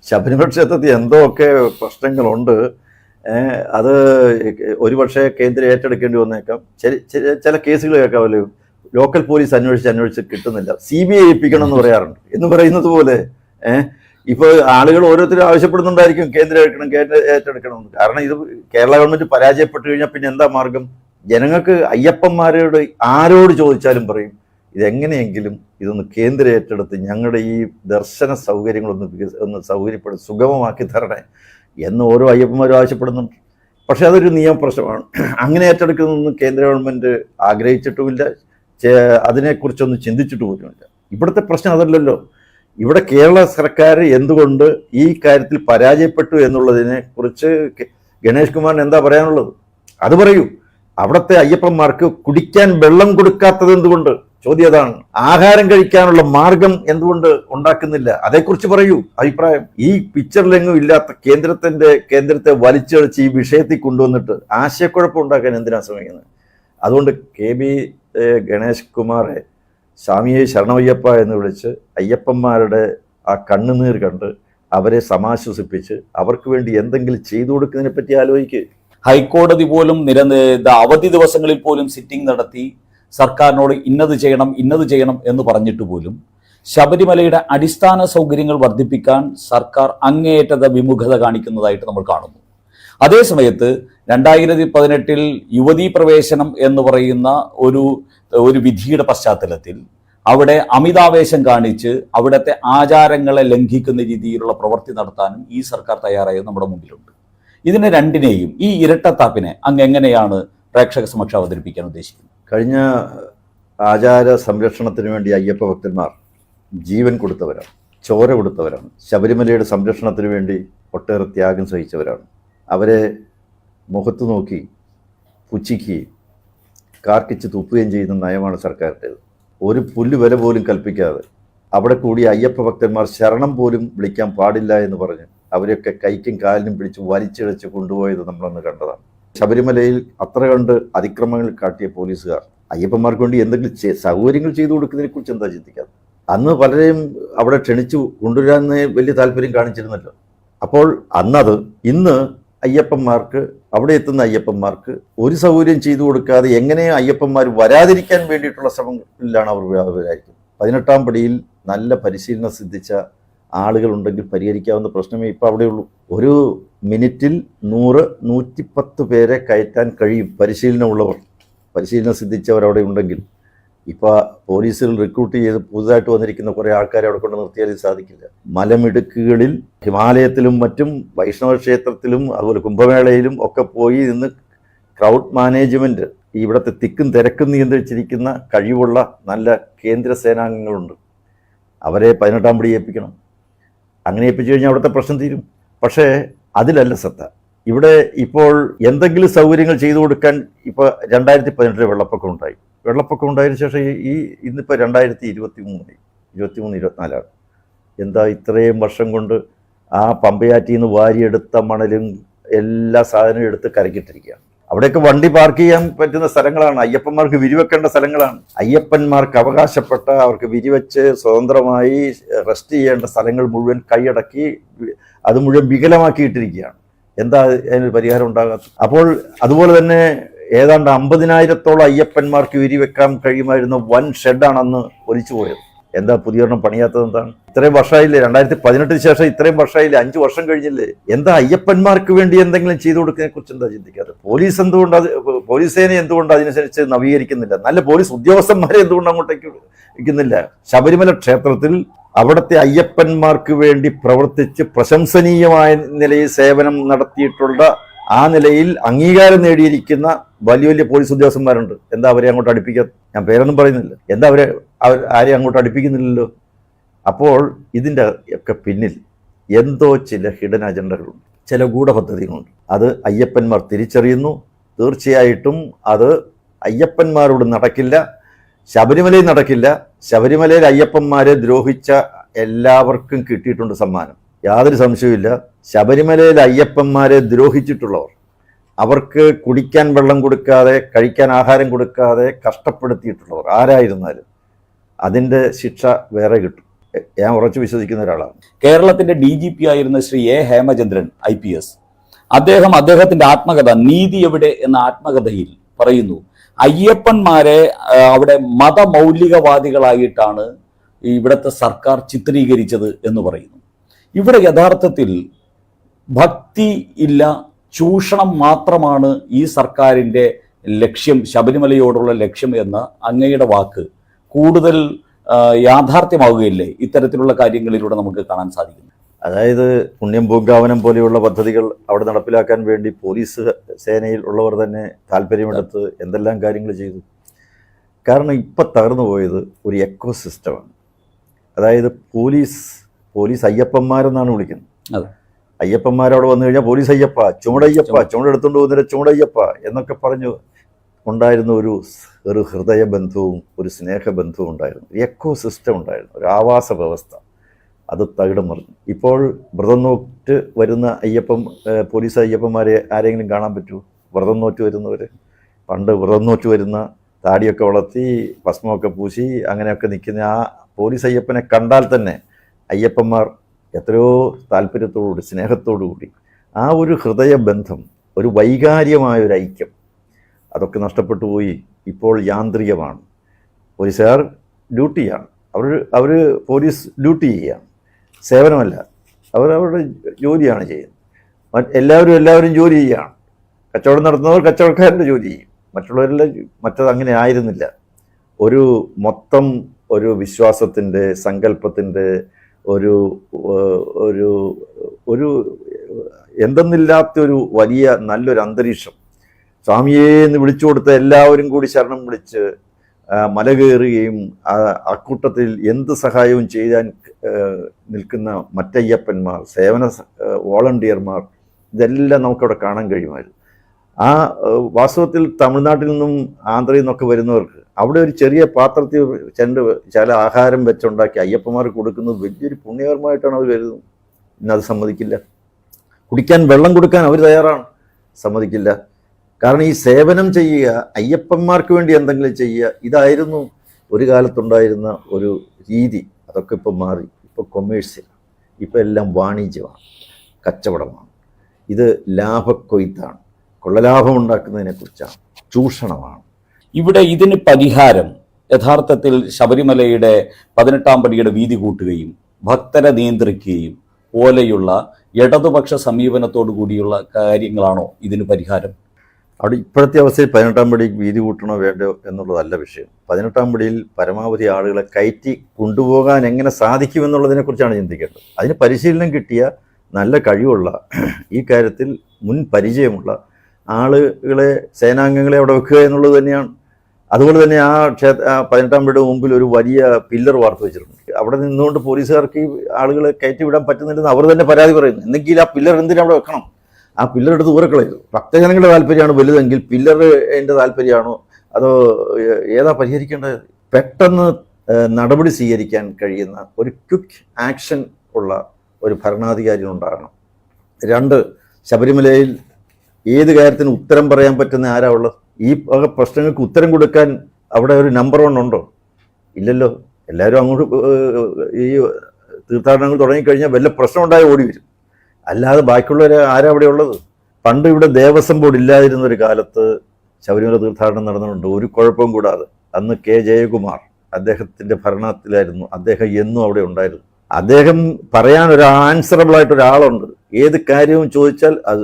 ശബരിമല ക്ഷേത്രത്തിൽ എന്തോ ഒക്കെ പ്രശ്നങ്ങളുണ്ട്. അത് ഒരുപക്ഷെ കേന്ദ്രം ഏറ്റെടുക്കേണ്ടി വന്നേക്കാം. ചില- കേസുകൾ കേൾക്കാമല്ലോ ലോക്കൽ പോലീസ് അന്വേഷിച്ച് അന്വേഷിച്ച് കിട്ടുന്നില്ല. സി ബി ഐ ഏൽപ്പിക്കണം എന്ന് പറയാറുണ്ട്. എന്ന് പറയുന്നത് പോലെ ഏഹ് ഇപ്പോൾ ആളുകൾ ഓരോരുത്തരും ആവശ്യപ്പെടുന്നുണ്ടായിരിക്കും കേന്ദ്രം എടുക്കണം കേന്ദ്രം ഏറ്റെടുക്കണം. കാരണം ഇത് കേരള ഗവൺമെന്റ് പരാജയപ്പെട്ടു കഴിഞ്ഞാൽ പിന്നെ എന്താ മാർഗം? ജനങ്ങൾക്ക് അയ്യപ്പന്മാരോട് ആരോട് ചോദിച്ചാലും പറയും ഇതെങ്ങനെയെങ്കിലും ഇതൊന്ന് കേന്ദ്രം ഏറ്റെടുത്ത് ഞങ്ങളുടെ ഈ ദർശന സൗകര്യങ്ങളൊന്ന് ഒന്ന് സൗകര്യപ്പെടും സുഗമമാക്കി തരണേ എന്ന് ഓരോ അയ്യപ്പന്മാരും ആവശ്യപ്പെടുന്നുണ്ട്. പക്ഷെ അതൊരു നിയമപ്രശ്നമാണ്. അങ്ങനെ ഏറ്റെടുക്കുന്നൊന്നും കേന്ദ്ര ഗവൺമെന്റ് ആഗ്രഹിച്ചിട്ടുമില്ല. അതിനെക്കുറിച്ചൊന്നും ചിന്തിച്ചിട്ട് പോലുമില്ല ഇവിടുത്തെ പ്രശ്നം അതല്ലല്ലോ. ഇവിടെ കേരള സർക്കാർ എന്തുകൊണ്ട് ഈ കാര്യത്തിൽ പരാജയപ്പെട്ടു എന്നുള്ളതിനെ കുറിച്ച് ഗണേഷ് കുമാറിന് എന്താ പറയാനുള്ളത്? അത് പറയൂ. അവിടുത്തെ അയ്യപ്പന്മാർക്ക് കുടിക്കാൻ വെള്ളം കൊടുക്കാത്തത് എന്തുകൊണ്ട്? ചോദ്യം അതാണ്. ആഹാരം കഴിക്കാനുള്ള മാർഗം എന്തുകൊണ്ട് ഉണ്ടാക്കുന്നില്ല? അതേക്കുറിച്ച് പറയൂ. അഭിപ്രായം. ഈ പിക്ചറിലെങ്ങും ഇല്ലാത്ത കേന്ദ്രത്തിന്റെ കേന്ദ്രത്തെ വലിച്ചെളിച്ച് ഈ വിഷയത്തിൽ കൊണ്ടുവന്നിട്ട് ആശയക്കുഴപ്പം ഉണ്ടാക്കാൻ എന്തിനാണ് ശ്രമിക്കുന്നത്? അതുകൊണ്ട് കെ. ബി. ഗണേഷ് കുമാറെ സ്വാമിയെ ശരണമയ്യപ്പ എന്ന് വിളിച്ച് അയ്യപ്പന്മാരുടെ ആ കണ്ണുനീർ കണ്ട് അവരെ സമാശ്വസിപ്പിച്ച് അവർക്ക് വേണ്ടി എന്തെങ്കിലും ചെയ്തു കൊടുക്കുന്നതിനെ പറ്റി ആലോചിക്കുക ഹൈക്കോടതി പോലും ദ അവധി ദിവസങ്ങളിൽ പോലും സിറ്റിംഗ് നടത്തി സർക്കാരിനോട് ഇന്നത് ചെയ്യണം ഇന്നത് ചെയ്യണം എന്ന് പറഞ്ഞിട്ട് പോലും ശബരിമലയുടെ അടിസ്ഥാന സൗകര്യങ്ങൾ വർദ്ധിപ്പിക്കാൻ സർക്കാർ അങ്ങേയറ്റത വിമുഖത കാണിക്കുന്നതായിട്ട് നമ്മൾ കാണുന്നു. അതേസമയത്ത് രണ്ടായിരത്തി പതിനെട്ടിൽ യുവതീ പ്രവേശനം എന്ന് പറയുന്ന ഒരു ഒരു വിധിയുടെ പശ്ചാത്തലത്തിൽ അവിടെ അമിതാവേശം കാണിച്ച് അവിടുത്തെ ആചാരങ്ങളെ ലംഘിക്കുന്ന രീതിയിലുള്ള പ്രവൃത്തി നടത്താനും ഈ സർക്കാർ തയ്യാറായത് നമ്മുടെ മുമ്പിലുണ്ട്. ഇതിനെ രണ്ടിനെയും ഈ ഇരട്ടത്താപ്പിനെ അങ്ങ് എങ്ങനെയാണ് പ്രേക്ഷക സമക്ഷം അവതരിപ്പിക്കാൻ ഉദ്ദേശിക്കുന്നത്? കഴിഞ്ഞ ആചാര സംരക്ഷണത്തിന് വേണ്ടി അയ്യപ്പ ഭക്തന്മാർ ജീവൻ കൊടുത്തവരാണ് ചോര കൊടുത്തവരാണ് ശബരിമലയുടെ സംരക്ഷണത്തിന് വേണ്ടി ഒട്ടേറെ ത്യാഗം സഹിച്ചവരാണ്. അവരെ മുഖത്ത് നോക്കി പുച്ഛിക്കുകയും കാർക്കിച്ച് തുപ്പുകയും ചെയ്യുന്ന നയമാണ് സർക്കാരിന്റേത്. ഒരു പുല്ല് വില പോലും കൽപ്പിക്കാതെ അവിടെ കൂടി അയ്യപ്പ ഭക്തന്മാർ ശരണം പോലും വിളിക്കാൻ പാടില്ല എന്ന് പറഞ്ഞ് അവരെയൊക്കെ കൈക്കും കാലിനും പിടിച്ച് വലിച്ചിഴച്ച് കൊണ്ടുപോയത് നമ്മളന്ന് കണ്ടതാണ്. ശബരിമലയിൽ അത്ര കണ്ട് അതിക്രമങ്ങൾ കാട്ടിയ പോലീസുകാർ അയ്യപ്പന്മാർക്ക് വേണ്ടി എന്തെങ്കിലും സൗകര്യങ്ങൾ ചെയ്തു കൊടുക്കുന്നതിനെ കുറിച്ച് എന്താ ചിന്തിക്കാതെ അന്ന് പലരെയും അവിടെ ക്ഷണിച്ചു കൊണ്ടുവരാൻ വലിയ താല്പര്യം കാണിച്ചിരുന്നല്ലോ. അപ്പോൾ അന്നത് ഇന്ന് അയ്യപ്പന്മാർക്ക് അവിടെ എത്തുന്ന അയ്യപ്പന്മാർക്ക് ഒരു സൗകര്യം ചെയ്തു കൊടുക്കാതെ എങ്ങനെ അയ്യപ്പന്മാർ വരാതിരിക്കാൻ വേണ്ടിയിട്ടുള്ള ശ്രമങ്ങളിലാണ് അവർ വ്യാപകരായിരിക്കുന്നത്. പതിനെട്ടാം പടിയിൽ നല്ല പരിശീലനം സിദ്ധിച്ച ആളുകളുണ്ടെങ്കിൽ പരിഹരിക്കാവുന്ന പ്രശ്നമേ ഇപ്പോൾ അവിടെയുള്ളൂ ഒരു മിനിറ്റിൽ നൂറ് നൂറ്റിപ്പത്ത് പേരെ കയറ്റാൻ കഴിയും പരിശീലനമുള്ളവർ. പരിശീലനം സിദ്ധിച്ചവർ അവിടെ ഉണ്ടെങ്കിൽ. ഇപ്പോൾ പോലീസിൽ റിക്രൂട്ട് ചെയ്ത് പുതുതായിട്ട് വന്നിരിക്കുന്ന കുറേ ആൾക്കാരെ അവിടെ കൊണ്ട് നിർത്തിയാൽ സാധിക്കില്ല. മലമിടുക്കുകളിൽ ഹിമാലയത്തിലും മറ്റും വൈഷ്ണവ ക്ഷേത്രത്തിലും അതുപോലെ കുംഭമേളയിലും ഒക്കെ പോയി നിന്ന് ക്രൗഡ് മാനേജ്മെന്റ് ഇവിടുത്തെ തിക്കും തിരക്കും നിയന്ത്രിച്ചിരിക്കുന്ന കഴിവുള്ള നല്ല കേന്ദ്ര സേനാംഗങ്ങളുണ്ട്. അവരെ പതിനെട്ടാം പടി ഏൽപ്പിക്കണം. അങ്ങനെ ഏൽപ്പിച്ചു കഴിഞ്ഞാൽ അവിടുത്തെ പ്രശ്നം തീരും. പക്ഷേ അതിലല്ല സത്ത ഇവിടെ ഇപ്പോൾ എന്തെങ്കിലും സൗകര്യങ്ങൾ ചെയ്തു കൊടുക്കാൻ ഇപ്പോൾ രണ്ടായിരത്തി പതിനെട്ടിലെ വെള്ളപ്പൊക്കം ഉണ്ടായി. വെള്ളപ്പൊക്കം ഉണ്ടായതിനു ശേഷം ഈ- ഇന്നിപ്പോൾ രണ്ടായിരത്തി ഇരുപത്തി മൂന്ന് ഇരുപത്തി മൂന്ന് ഇരുപത്തിനാലാണ്. എന്താ ഇത്രയും വർഷം കൊണ്ട് ആ പമ്പയാറ്റിൽ നിന്ന് വാരിയെടുത്ത മണലും എല്ലാ സാധനവും എടുത്ത് കരക്കിട്ടിരിക്കുകയാണ് അവിടെയൊക്കെ വണ്ടി പാർക്ക് ചെയ്യാൻ പറ്റുന്ന സ്ഥലങ്ങളാണ്. അയ്യപ്പന്മാർക്ക് വിരിവെക്കേണ്ട സ്ഥലങ്ങളാണ്. അയ്യപ്പന്മാർക്ക് അവകാശപ്പെട്ട അവർക്ക് വിരിവെച്ച് സ്വതന്ത്രമായി റെസ്റ്റ് ചെയ്യേണ്ട സ്ഥലങ്ങൾ മുഴുവൻ കൈയടക്കി അത് മുഴുവൻ വികലമാക്കിയിട്ടിരിക്കുകയാണ്. എന്താ അതിന് പരിഹാരം ഉണ്ടാകാത്തത്? അപ്പോൾ അതുപോലെ തന്നെ ഏതാണ്ട് അമ്പതിനായിരത്തോളം അയ്യപ്പന്മാർക്ക് വിരിവെക്കാൻ കഴിയുമായിരുന്ന വൻ ഷെഡാണ് അന്ന് ഒലിച്ചു പോയത്. എന്താ പുതിയൊരെണ്ണം പണിയാത്തത് എന്താണ്? ഇത്രയും വർഷമായില്ലേ? രണ്ടായിരത്തി പതിനെട്ടിന് ശേഷം ഇത്രയും വർഷമായില്ലേ? അഞ്ചു വർഷം കഴിഞ്ഞില്ലേ? എന്താ അയ്യപ്പന്മാർക്ക് വേണ്ടി എന്തെങ്കിലും ചെയ്തു കൊടുക്കുന്നതിനെ കുറിച്ച് എന്താ ചിന്തിക്കാറ് പോലീസ് എന്തുകൊണ്ട് അത് പോലീസ് സേന എന്തുകൊണ്ട് അതിനനുസരിച്ച് നവീകരിക്കുന്നില്ല? നല്ല പോലീസ് ഉദ്യോഗസ്ഥന്മാരെ എന്തുകൊണ്ട് അങ്ങോട്ടേക്ക് വയ്ക്കുന്നില്ല ശബരിമല ക്ഷേത്രത്തിൽ അവിടുത്തെ അയ്യപ്പന്മാർക്ക് വേണ്ടി പ്രവർത്തിച്ച് പ്രശംസനീയമായ നിലയിൽ സേവനം നടത്തിയിട്ടുള്ള ആ നിലയിൽ അംഗീകാരം നേടിയിരിക്കുന്ന വലിയ വലിയ പോലീസ് ഉദ്യോഗസ്ഥന്മാരുണ്ട്. എന്താ അവരെ അങ്ങോട്ട് അടുപ്പിക്കാൻ? ഞാൻ പേരൊന്നും പറയുന്നില്ല. എന്താ അവരെ അവർ ആരെയും അങ്ങോട്ട് അടുപ്പിക്കുന്നില്ലല്ലോ? അപ്പോൾ ഇതിന്റെ ഒക്കെ പിന്നിൽ എന്തോ ചില ഹിഡൻ അജണ്ടകളുണ്ട്. ചില ഗൂഢപദ്ധതികളുണ്ട്. അത് അയ്യപ്പന്മാർ തിരിച്ചറിയുന്നു. തീർച്ചയായിട്ടും അത് അയ്യപ്പന്മാരോട് നടക്കില്ല. ശബരിമലയിൽ നടക്കില്ല. ശബരിമലയിൽ അയ്യപ്പന്മാരെ ദ്രോഹിച്ച എല്ലാവർക്കും കിട്ടിയിട്ടുണ്ട് സമ്മാനം. യാതൊരു സംശയവുമില്ല. ശബരിമലയിൽ അയ്യപ്പന്മാരെ ദ്രോഹിച്ചിട്ടുള്ളവർ. അവർക്ക് കുടിക്കാൻ വെള്ളം കൊടുക്കാതെ കഴിക്കാൻ ആഹാരം കൊടുക്കാതെ കഷ്ടപ്പെടുത്തിയിട്ടുള്ളവർ ആരായിരുന്നാലും അതിന്റെ ശിക്ഷ വേറെ കിട്ടും. ഞാൻ ഉറച്ചു വിശ്വസിക്കുന്ന ഒരാളാണ്. കേരളത്തിന്റെ ഡി ജി പി ആയിരുന്ന Shri A Hemachandran I P S. അദ്ദേഹം അദ്ദേഹത്തിന്റെ ആത്മകഥ നീതി എവിടെ എന്ന ആത്മകഥയിൽ പറയുന്നു അയ്യപ്പന്മാരെ അവിടെ മതമൗലികവാദികളായിട്ടാണ് ഇവിടുത്തെ സർക്കാർ ചിത്രീകരിച്ചത് എന്ന് പറയുന്നു. ഇവിടെ യഥാർത്ഥത്തിൽ ഭക്തി ഇല്ല ചൂഷണം മാത്രമാണ് ഈ സർക്കാരിന്റെ ലക്ഷ്യം ശബരിമലയോടുള്ള ലക്ഷ്യം എന്ന അങ്ങയുടെ വാക്ക് കൂടുതൽ യാഥാർത്ഥ്യമാവുകയില്ലേ? ഇത്തരത്തിലുള്ള കാര്യങ്ങളിലൂടെ നമുക്ക് കാണാൻ സാധിക്കുന്നു. അതായത് പുണ്യം പൂങ്കാവനം പോലെയുള്ള പദ്ധതികൾ അവിടെ നടപ്പിലാക്കാൻ വേണ്ടി പോലീസ് സേനയിൽ ഉള്ളവർ തന്നെ താല്പര്യമെടുത്ത് എന്തെല്ലാം കാര്യങ്ങൾ ചെയ്തു. കാരണം ഇപ്പം തകർന്നു പോയത് ഒരു എക്കോ സിസ്റ്റമാണ് അതായത് പോലീസ് പോലീസ് അയ്യപ്പന്മാരെന്നാണ് വിളിക്കുന്നത്. അയ്യപ്പന്മാരവിടെ വന്നു കഴിഞ്ഞാൽ പോലീസ് അയ്യപ്പ ചുമടയ്യപ്പ ചുമടെടുത്തുകൊണ്ട് പോകുന്നില്ല ചുമടയ്യപ്പ എന്നൊക്കെ പറഞ്ഞു ഉണ്ടായിരുന്ന ഒരു ഒരു ഹൃദയബന്ധവും ഒരു സ്നേഹബന്ധവും ഉണ്ടായിരുന്നു. ഒരു എക്കോ സിസ്റ്റം ഉണ്ടായിരുന്നു. ഒരു ആവാസ വ്യവസ്ഥ. അത് തകിടം മറിഞ്ഞു. ഇപ്പോൾ വ്രതം നോറ്റ് വരുന്ന അയ്യപ്പം പോലീസ് അയ്യപ്പന്മാരെ ആരെങ്കിലും കാണാൻ പറ്റുമോ? വ്രതം നോറ്റ് വരുന്നവർ പണ്ട് വ്രതം നോറ്റ് വരുന്ന താടിയൊക്കെ വളർത്തി ഭസ്മമൊക്കെ പൂശി അങ്ങനെയൊക്കെ നിൽക്കുന്ന ആ പോലീസ് അയ്യപ്പനെ കണ്ടാൽ തന്നെ അയ്യപ്പന്മാർ എത്രയോ താല്പര്യത്തോടുകൂടി സ്നേഹത്തോടുകൂടി ആ ഒരു ഹൃദയബന്ധം ഒരു വൈകാര്യമായ ഒരു ഐക്യം അതൊക്കെ നഷ്ടപ്പെട്ടു പോയി. ഇപ്പോൾ യാന്ത്രികമാണ്. പോലീസുകാർ ഡ്യൂട്ടിയാണ്. അവർ അവർ പോലീസ് ഡ്യൂട്ടി ചെയ്യുകയാണ്. സേവനമല്ല. അവർ അവരുടെ ജോലിയാണ് ചെയ്യുന്നത്. എല്ലാവരും എല്ലാവരും ജോലി ചെയ്യുകയാണ്. കച്ചവടം നടത്തുന്നവർ കച്ചവടക്കാരന്റെ ജോലി ചെയ്യും. മറ്റുള്ളവരെല്ലാം മറ്റത് അങ്ങനെ ആയിരുന്നില്ല. ഒരു മൊത്തം ഒരു വിശ്വാസത്തിന്റെ സങ്കല്പത്തിന്റെ ഒരു ഒരു ഒരു എന്തെന്നില്ലാത്ത ഒരു വലിയ നല്ലൊരു അന്തരീക്ഷം. സ്വാമിയെ എന്ന് വിളിച്ചു കൊടുത്ത എല്ലാവരും കൂടി ശരണം വിളിച്ച് മല കയറുകയും അക്കൂട്ടത്തിൽ എന്ത് സഹായവും ചെയ്യാൻ നിൽക്കുന്ന മറ്റയ്യപ്പന്മാർ സേവന വോളണ്ടിയർമാർ ഇതെല്ലാം നമുക്കവിടെ കാണാൻ കഴിയുമായിരുന്നു. ആ, വാസ്തവത്തിൽ തമിഴ്നാട്ടിൽ നിന്നും ആന്ധ്രയിൽ നിന്നൊക്കെ വരുന്നവർക്ക് അവിടെ ഒരു ചെറിയ പാത്രത്തിൽ ചെണ്ട് ചില ആഹാരം വെച്ചുണ്ടാക്കി അയ്യപ്പന്മാർ കൊടുക്കുന്നത് വലിയൊരു പുണ്യകരമായിട്ടാണ് അവർ കരുതുന്നത്. ഇന്നത് സമ്മതിക്കില്ല. കുടിക്കാൻ വെള്ളം കൊടുക്കാൻ അവർ തയ്യാറാണ്. സമ്മതിക്കില്ല. കാരണം ഈ സേവനം ചെയ്യുക അയ്യപ്പന്മാർക്ക് വേണ്ടി എന്തെങ്കിലും ചെയ്യുക ഇതായിരുന്നു ഒരു കാലത്തുണ്ടായിരുന്ന ഒരു രീതി. അതൊക്കെ ഇപ്പം മാറി. ഇപ്പോൾ കൊമേഴ്സ്യൽ ഇപ്പോൾ എല്ലാം വാണിജ്യമാണ്. കച്ചവടമാണ്. ഇത് ലാഭക്കൊയ്ത്താണ്. കൊള്ളലാഭം ഉണ്ടാക്കുന്നതിനെക്കുറിച്ചാണ്. ചൂഷണമാണ്. ഇവിടെ ഇതിന് പരിഹാരം യഥാർത്ഥത്തിൽ ശബരിമലയുടെ പതിനെട്ടാം പടിയുടെ വീതി കൂട്ടുകയും ഭക്തരെ നിയന്ത്രിക്കുകയും പോലെയുള്ള ഇടതുപക്ഷ സമീപനത്തോടു കൂടിയുള്ള കാര്യങ്ങളാണോ ഇതിന് പരിഹാരം? അവിടെ ഇപ്പോഴത്തെ അവസ്ഥയിൽ പതിനെട്ടാം പടി വീതി കൂട്ടണോ വേണ്ടോ എന്നുള്ളതല്ല വിഷയം. പതിനെട്ടാം പടിയിൽ പരമാവധി ആളുകളെ കയറ്റി കൊണ്ടുപോകാൻ എങ്ങനെ സാധിക്കുമെന്നുള്ളതിനെക്കുറിച്ചാണ് ചിന്തിക്കേണ്ടത്. അതിന് പരിശീലനം കിട്ടിയ നല്ല കഴിവുള്ള ഈ കാര്യത്തിൽ മുൻ പരിചയമുള്ള ആളുകളെ സേനാംഗങ്ങളെ അവിടെ വെക്കുക എന്നുള്ളത് തന്നെയാണ്. അതുപോലെ തന്നെ ആ ക്ഷേത്ര പതിനെട്ടാം വീട് മുമ്പിൽ ഒരു വലിയ പില്ലർ വാർത്ത വെച്ചിട്ടുണ്ട്. അവിടെ നിന്നുകൊണ്ട് പോലീസുകാർക്ക് ആളുകളെ കയറ്റി വിടാൻ പറ്റുന്നില്ലെന്ന് അവർ തന്നെ പരാതി പറയുന്നു. എന്നെങ്കിൽ ആ പില്ലർ എന്തിനാ അവിടെ വെക്കണം? ആ പില്ലർ എടുത്ത് ഊരക്കളയരുത് ഭക്തജനങ്ങളുടെ താല്പര്യമാണ് വലുതെങ്കിൽ പില്ലർ എന്റെ താല്പര്യമാണോ? അതോ ഏതാ പരിഹരിക്കേണ്ടത്? പെട്ടെന്ന് നടപടി സ്വീകരിക്കാൻ കഴിയുന്ന ഒരു ക്വിക്ക് ആക്ഷൻ ഉള്ള ഒരു ഭരണാധികാരി ഉണ്ടാകണം രണ്ട് ശബരിമലയിൽ ഏത് കാര്യത്തിന് ഉത്തരം പറയാൻ പറ്റുന്ന ആരാ ഉള്ളത്? ഈ പ്രശ്നങ്ങൾക്ക് ഉത്തരം കൊടുക്കാൻ അവിടെ ഒരു നമ്പർ വൺ ഉണ്ടോ? ഇല്ലല്ലോ. എല്ലാവരും അങ്ങോട്ട് ഈ തീർത്ഥാടനങ്ങൾ തുടങ്ങിക്കഴിഞ്ഞാൽ വല്ല പ്രശ്നം ഉണ്ടായി ഓടി വരും. അല്ലാതെ ബാക്കിയുള്ളവർ ആരാ അവിടെ ഉള്ളത്? പണ്ട് ഇവിടെ ദേവസ്വം ബോർഡ് ഇല്ലാതിരുന്ന ഒരു കാലത്ത് ശബരിമല തീർത്ഥാടനം നടന്നിട്ടുണ്ട്. ഒരു കുഴപ്പവും കൂടാതെ. അന്ന് കെ. ജയകുമാർ അദ്ദേഹത്തിന്റെ ഭരണത്തിലായിരുന്നു. അദ്ദേഹം എന്നും അവിടെ ഉണ്ടായിരുന്നു. അദ്ദേഹം പറയാൻ ഒരു ആൻസറബിൾ ആയിട്ട് ഒരാളുണ്ട്. ഏത് കാര്യവും ചോദിച്ചാൽ അത്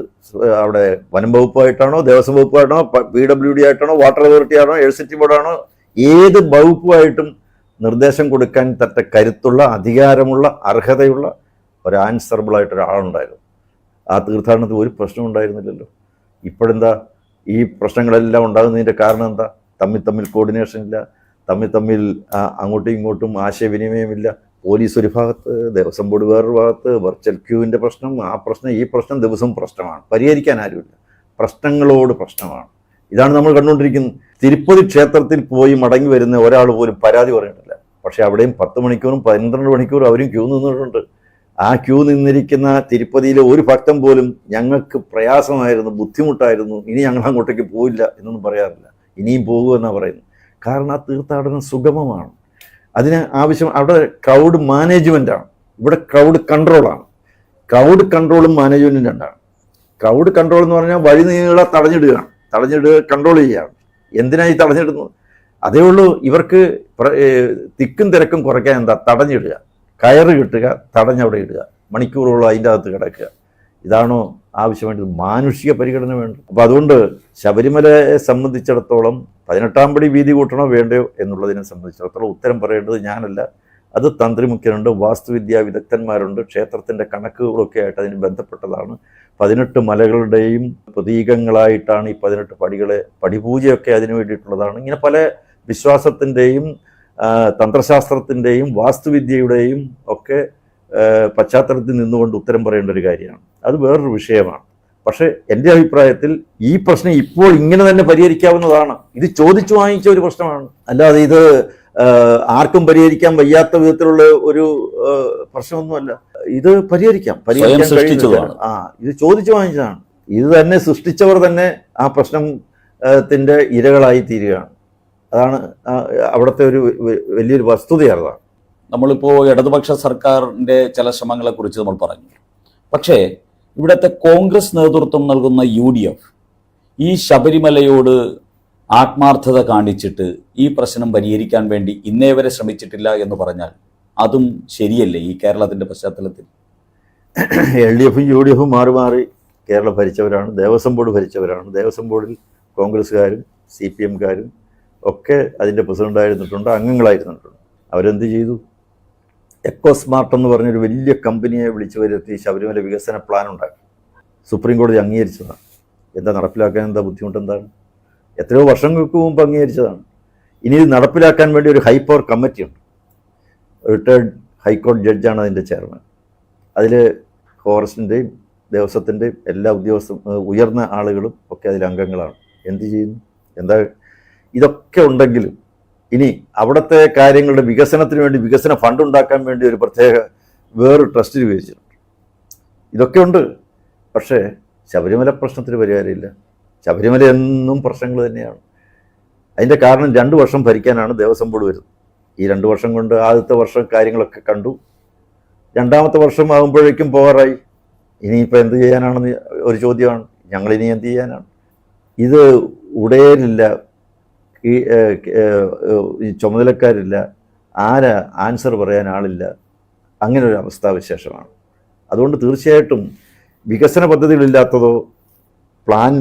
അവിടെ വനം വകുപ്പായിട്ടാണോ ദേവസ്വം വകുപ്പായിട്ടാണോ പി ഡബ്ല്യു ഡി ആയിട്ടാണോ വാട്ടർ അതോറിറ്റി ആണോ എലക്ട്രിസിറ്റി ബോർഡാണോ ഏത് വകുപ്പുമായിട്ടും നിർദ്ദേശം കൊടുക്കാൻ തട്ട കരുത്തുള്ള അധികാരമുള്ള അർഹതയുള്ള ഒരു ആൻസറബിൾ ആയിട്ട് ഒരാളുണ്ടായിരുന്നു. ആ തീർത്ഥാടനത്തിൽ ഒരു പ്രശ്നം ഉണ്ടായിരുന്നില്ലല്ലോ. ഇപ്പോഴെന്താ? ഈ പ്രശ്നങ്ങളെല്ലാം ഉണ്ടാകുന്നതിന്റെ കാരണം എന്താ? തമ്മിൽ തമ്മിൽ കോർഡിനേഷൻ ഇല്ല. തമ്മിൽ തമ്മിൽ അങ്ങോട്ടും ഇങ്ങോട്ടും ആശയവിനിമയമില്ല. പോലീസ് ഒരു ഭാഗത്ത് ദേവസ്വം ബോർഡ് വേറൊരു ഭാഗത്ത് വെർച്വൽ ക്യൂവിന്റെ പ്രശ്നം ആ പ്രശ്നം ഈ പ്രശ്നം ദിവസം പ്രശ്നമാണ്. പരിഹരിക്കാൻ ആരുമില്ല. പ്രശ്നങ്ങളോട് പ്രശ്നമാണ്. ഇതാണ് നമ്മൾ കണ്ടുകൊണ്ടിരിക്കുന്നത്. തിരുപ്പതി ക്ഷേത്രത്തിൽ പോയി മടങ്ങി വരുന്ന ഒരാൾ പോലും പരാതി പറയുന്നില്ല പക്ഷേ അവിടെയും പത്ത് മണിക്കൂറും പന്ത്രണ്ട് മണിക്കൂറും അവരും ക്യൂ നിന്നിട്ടുണ്ട്. ആ ക്യൂ നിന്നിരിക്കുന്ന തിരുപ്പതിയിലെ ഒരു ഭക്തൻ പോലും ഞങ്ങൾക്ക് പ്രയാസമായിരുന്നു ബുദ്ധിമുട്ടായിരുന്നു. ഇനി ഞങ്ങൾ അങ്ങോട്ടേക്ക് പോയില്ല എന്നൊന്നും പറയാറില്ല. ഇനിയും പോകുമെന്നാണ് പറയുന്നത്. കാരണം ആ തീർത്ഥാടനം സുഗമമാണ്. അതിന് ആവശ്യം അവിടെ ക്രൗഡ് മാനേജ്മെന്റാണ് ഇവിടെ ക്രൗഡ് കൺട്രോളാണ് ക്രൗഡ് കൺട്രോളും മാനേജ്മെന്റും രണ്ടാണ്. ക്രൗഡ് കൺട്രോൾ എന്ന് പറഞ്ഞാൽ വഴി നീളെ തടഞ്ഞിടുകയാണ് തടഞ്ഞിടുക കൺട്രോൾ ചെയ്യുകയാണ് എന്തിനായി തടഞ്ഞിടുന്നു അതേ ഉള്ളൂ ഇവർക്ക് തിക്കും തിരക്കും കുറയ്ക്കാൻ എന്താ? തടഞ്ഞിടുക. കയറ് കിട്ടുക തടഞ്ഞവിടെ ഇടുക. മണിക്കൂറുകളോ അതിന്റെ അകത്ത് കിടക്കുക. ഇതാണോ ആവശ്യമായിട്ട് മാനുഷിക പരിഗണന വേണ്ടത്. അപ്പോൾ അതുകൊണ്ട് ശബരിമലയെ സംബന്ധിച്ചിടത്തോളം പതിനെട്ടാം പടി വീതി കൂട്ടണോ വേണ്ടയോ എന്നുള്ളതിനെ സംബന്ധിച്ചിടത്തോളം ഉത്തരം പറയേണ്ടത് ഞാനല്ല. അത് തന്ത്രി മുഖ്യനുണ്ട് വാസ്തുവിദ്യാ വിദഗ്ധന്മാരുണ്ട് ക്ഷേത്രത്തിന്റെ കണക്കുകളൊക്കെ ആയിട്ട് അതിന് ബന്ധപ്പെട്ടതാണ്. പതിനെട്ട് മലകളുടെയും പ്രതീകങ്ങളായിട്ടാണ് ഈ പതിനെട്ട് പടികളെ പടിപൂജയൊക്കെ അതിന് വേണ്ടിയിട്ടുള്ളതാണ്. ഇങ്ങനെ പല വിശ്വാസത്തിന്റെയും തന്ത്രശാസ്ത്രത്തിന്റെയും വാസ്തുവിദ്യയുടെയും ഒക്കെ പശ്ചാത്തലത്തിൽ നിന്നുകൊണ്ട് ഉത്തരം പറയേണ്ട ഒരു കാര്യമാണ്. അത് വേറൊരു വിഷയമാണ്. പക്ഷേ എന്റെ അഭിപ്രായത്തിൽ ഈ പ്രശ്നം ഇപ്പോൾ ഇങ്ങനെ തന്നെ പരിഹരിക്കാവുന്നതാണ്. ഇത് ചോദിച്ചു വാങ്ങിച്ച ഒരു പ്രശ്നമാണ്. അല്ലാതെ ഇത് ആർക്കും പരിഹരിക്കാൻ വയ്യാത്ത വിധത്തിലുള്ള ഒരു പ്രശ്നമൊന്നുമല്ല. ഇത് പരിഹരിക്കാം. പരിഹരിക്കാൻ കഴിയുന്നതാണ് സൃഷ്ടിച്ചതാണ്. ആ ഇത് ചോദിച്ചു വാങ്ങിച്ചതാണ്. ഇത് തന്നെ സൃഷ്ടിച്ചവർ തന്നെ ആ പ്രശ്നത്തിന്റെ ഇരകളായി തീരുകയാണ്. അതാണ് അവിടുത്തെ ഒരു വലിയൊരു വസ്തുതയാണ് നമ്മളിപ്പോൾ ഇടതുപക്ഷ സർക്കാരിന്റെ ചില ശ്രമങ്ങളെക്കുറിച്ച് നമ്മൾ പറഞ്ഞു. പക്ഷേ ഇവിടുത്തെ കോൺഗ്രസ് നേതൃത്വം നൽകുന്ന യു ഡി എഫ് ഈ ശബരിമലയോട് ആത്മാർത്ഥത കാണിച്ചിട്ട് ഈ പ്രശ്നം പരിഹരിക്കാൻ വേണ്ടി ഇന്നേ വരെ ശ്രമിച്ചിട്ടില്ല എന്ന് പറഞ്ഞാൽ അതും ശരിയല്ലേ ഈ കേരളത്തിന്റെ പശ്ചാത്തലത്തിൽ? എൽ ഡി എഫും യു ഡി എഫും മാറി മാറി കേരളം ഭരിച്ചവരാണ് ദേവസ്വം ബോർഡ് ഭരിച്ചവരാണ്. ദേവസ്വം ബോർഡിൽ കോൺഗ്രസ്സുകാരും സി പി എംകാരും ഒക്കെ അതിന്റെ പ്രസിഡന്റായിരുന്നിട്ടുണ്ട് അംഗങ്ങളായിരുന്നിട്ടുണ്ട്. അവരെന്ത് ചെയ്തു? എക്കോ സ്മാർട്ട് എന്ന് പറഞ്ഞൊരു വലിയ കമ്പനിയെ വിളിച്ചു വരുത്തി ശബരിമല വികസന പ്ലാൻ ഉണ്ടാക്കി. സുപ്രീം കോടതി അംഗീകരിച്ചതാണ്. എന്താ നടപ്പിലാക്കാൻ എന്താ ബുദ്ധിമുട്ട് എന്താണ് എത്രയോ വർഷങ്ങൾക്ക് മുമ്പ് അംഗീകരിച്ചതാണ്. ഇനി ഇത് നടപ്പിലാക്കാൻ വേണ്ടി ഒരു ഹൈ പവർ കമ്മിറ്റിയുണ്ട് റിട്ടയർഡ് ഹൈക്കോടതി ജഡ്ജാണ് അതിന്റെ ചെയർമാൻ അതിൽ ഫോറസ്റ്റിന്റെയും ദേവസ്വത്തിന്റെയും എല്ലാ ഉദ്യോഗസ്ഥ ഉയർന്ന ആളുകളും ഒക്കെ അതിൽ അംഗങ്ങളാണ്. എന്ത് ചെയ്യുന്നു? എന്താ? ഇതൊക്കെ ഉണ്ടെങ്കിലും ഇനി അവിടുത്തെ കാര്യങ്ങളുടെ വികസനത്തിന് വേണ്ടി വികസന ഫണ്ട് ഉണ്ടാക്കാൻ വേണ്ടി ഒരു പ്രത്യേക വേറൊരു ട്രസ്റ്റ് രൂപീകരിച്ചിട്ടുണ്ട് ഇതൊക്കെ ഉണ്ട്. പക്ഷേ ശബരിമല പ്രശ്നത്തിന് പരിഹാരമില്ല. ശബരിമല എന്നും പ്രശ്നങ്ങൾ തന്നെയാണ്. അതിന്റെ കാരണം രണ്ട് വർഷം ഭരിക്കാനാണ് ദേവസ്വം ബോർഡ് വരുന്നത്. ഈ രണ്ട് വർഷം കൊണ്ട് ആദ്യത്തെ വർഷം കാര്യങ്ങളൊക്കെ കണ്ടു. രണ്ടാമത്തെ വർഷം ആകുമ്പോഴേക്കും പോകാറായി. ഇനിയിപ്പോൾ എന്ത് ചെയ്യാനാണെന്ന് ഒരു ചോദ്യമാണ്. ഞങ്ങളിനി എന്ത് ചെയ്യാനാണ്? ഇത് ഏഹ്, ഈ ചുമതലക്കാരില്ല. ആരാ ആൻസർ പറയാൻ ആളില്ല. അങ്ങനെ ഒരു അവസ്ഥാവിശേഷമാണ് അതുകൊണ്ട് തീർച്ചയായിട്ടും വികസന പദ്ധതികളില്ലാത്തതോ പ്ലാൻ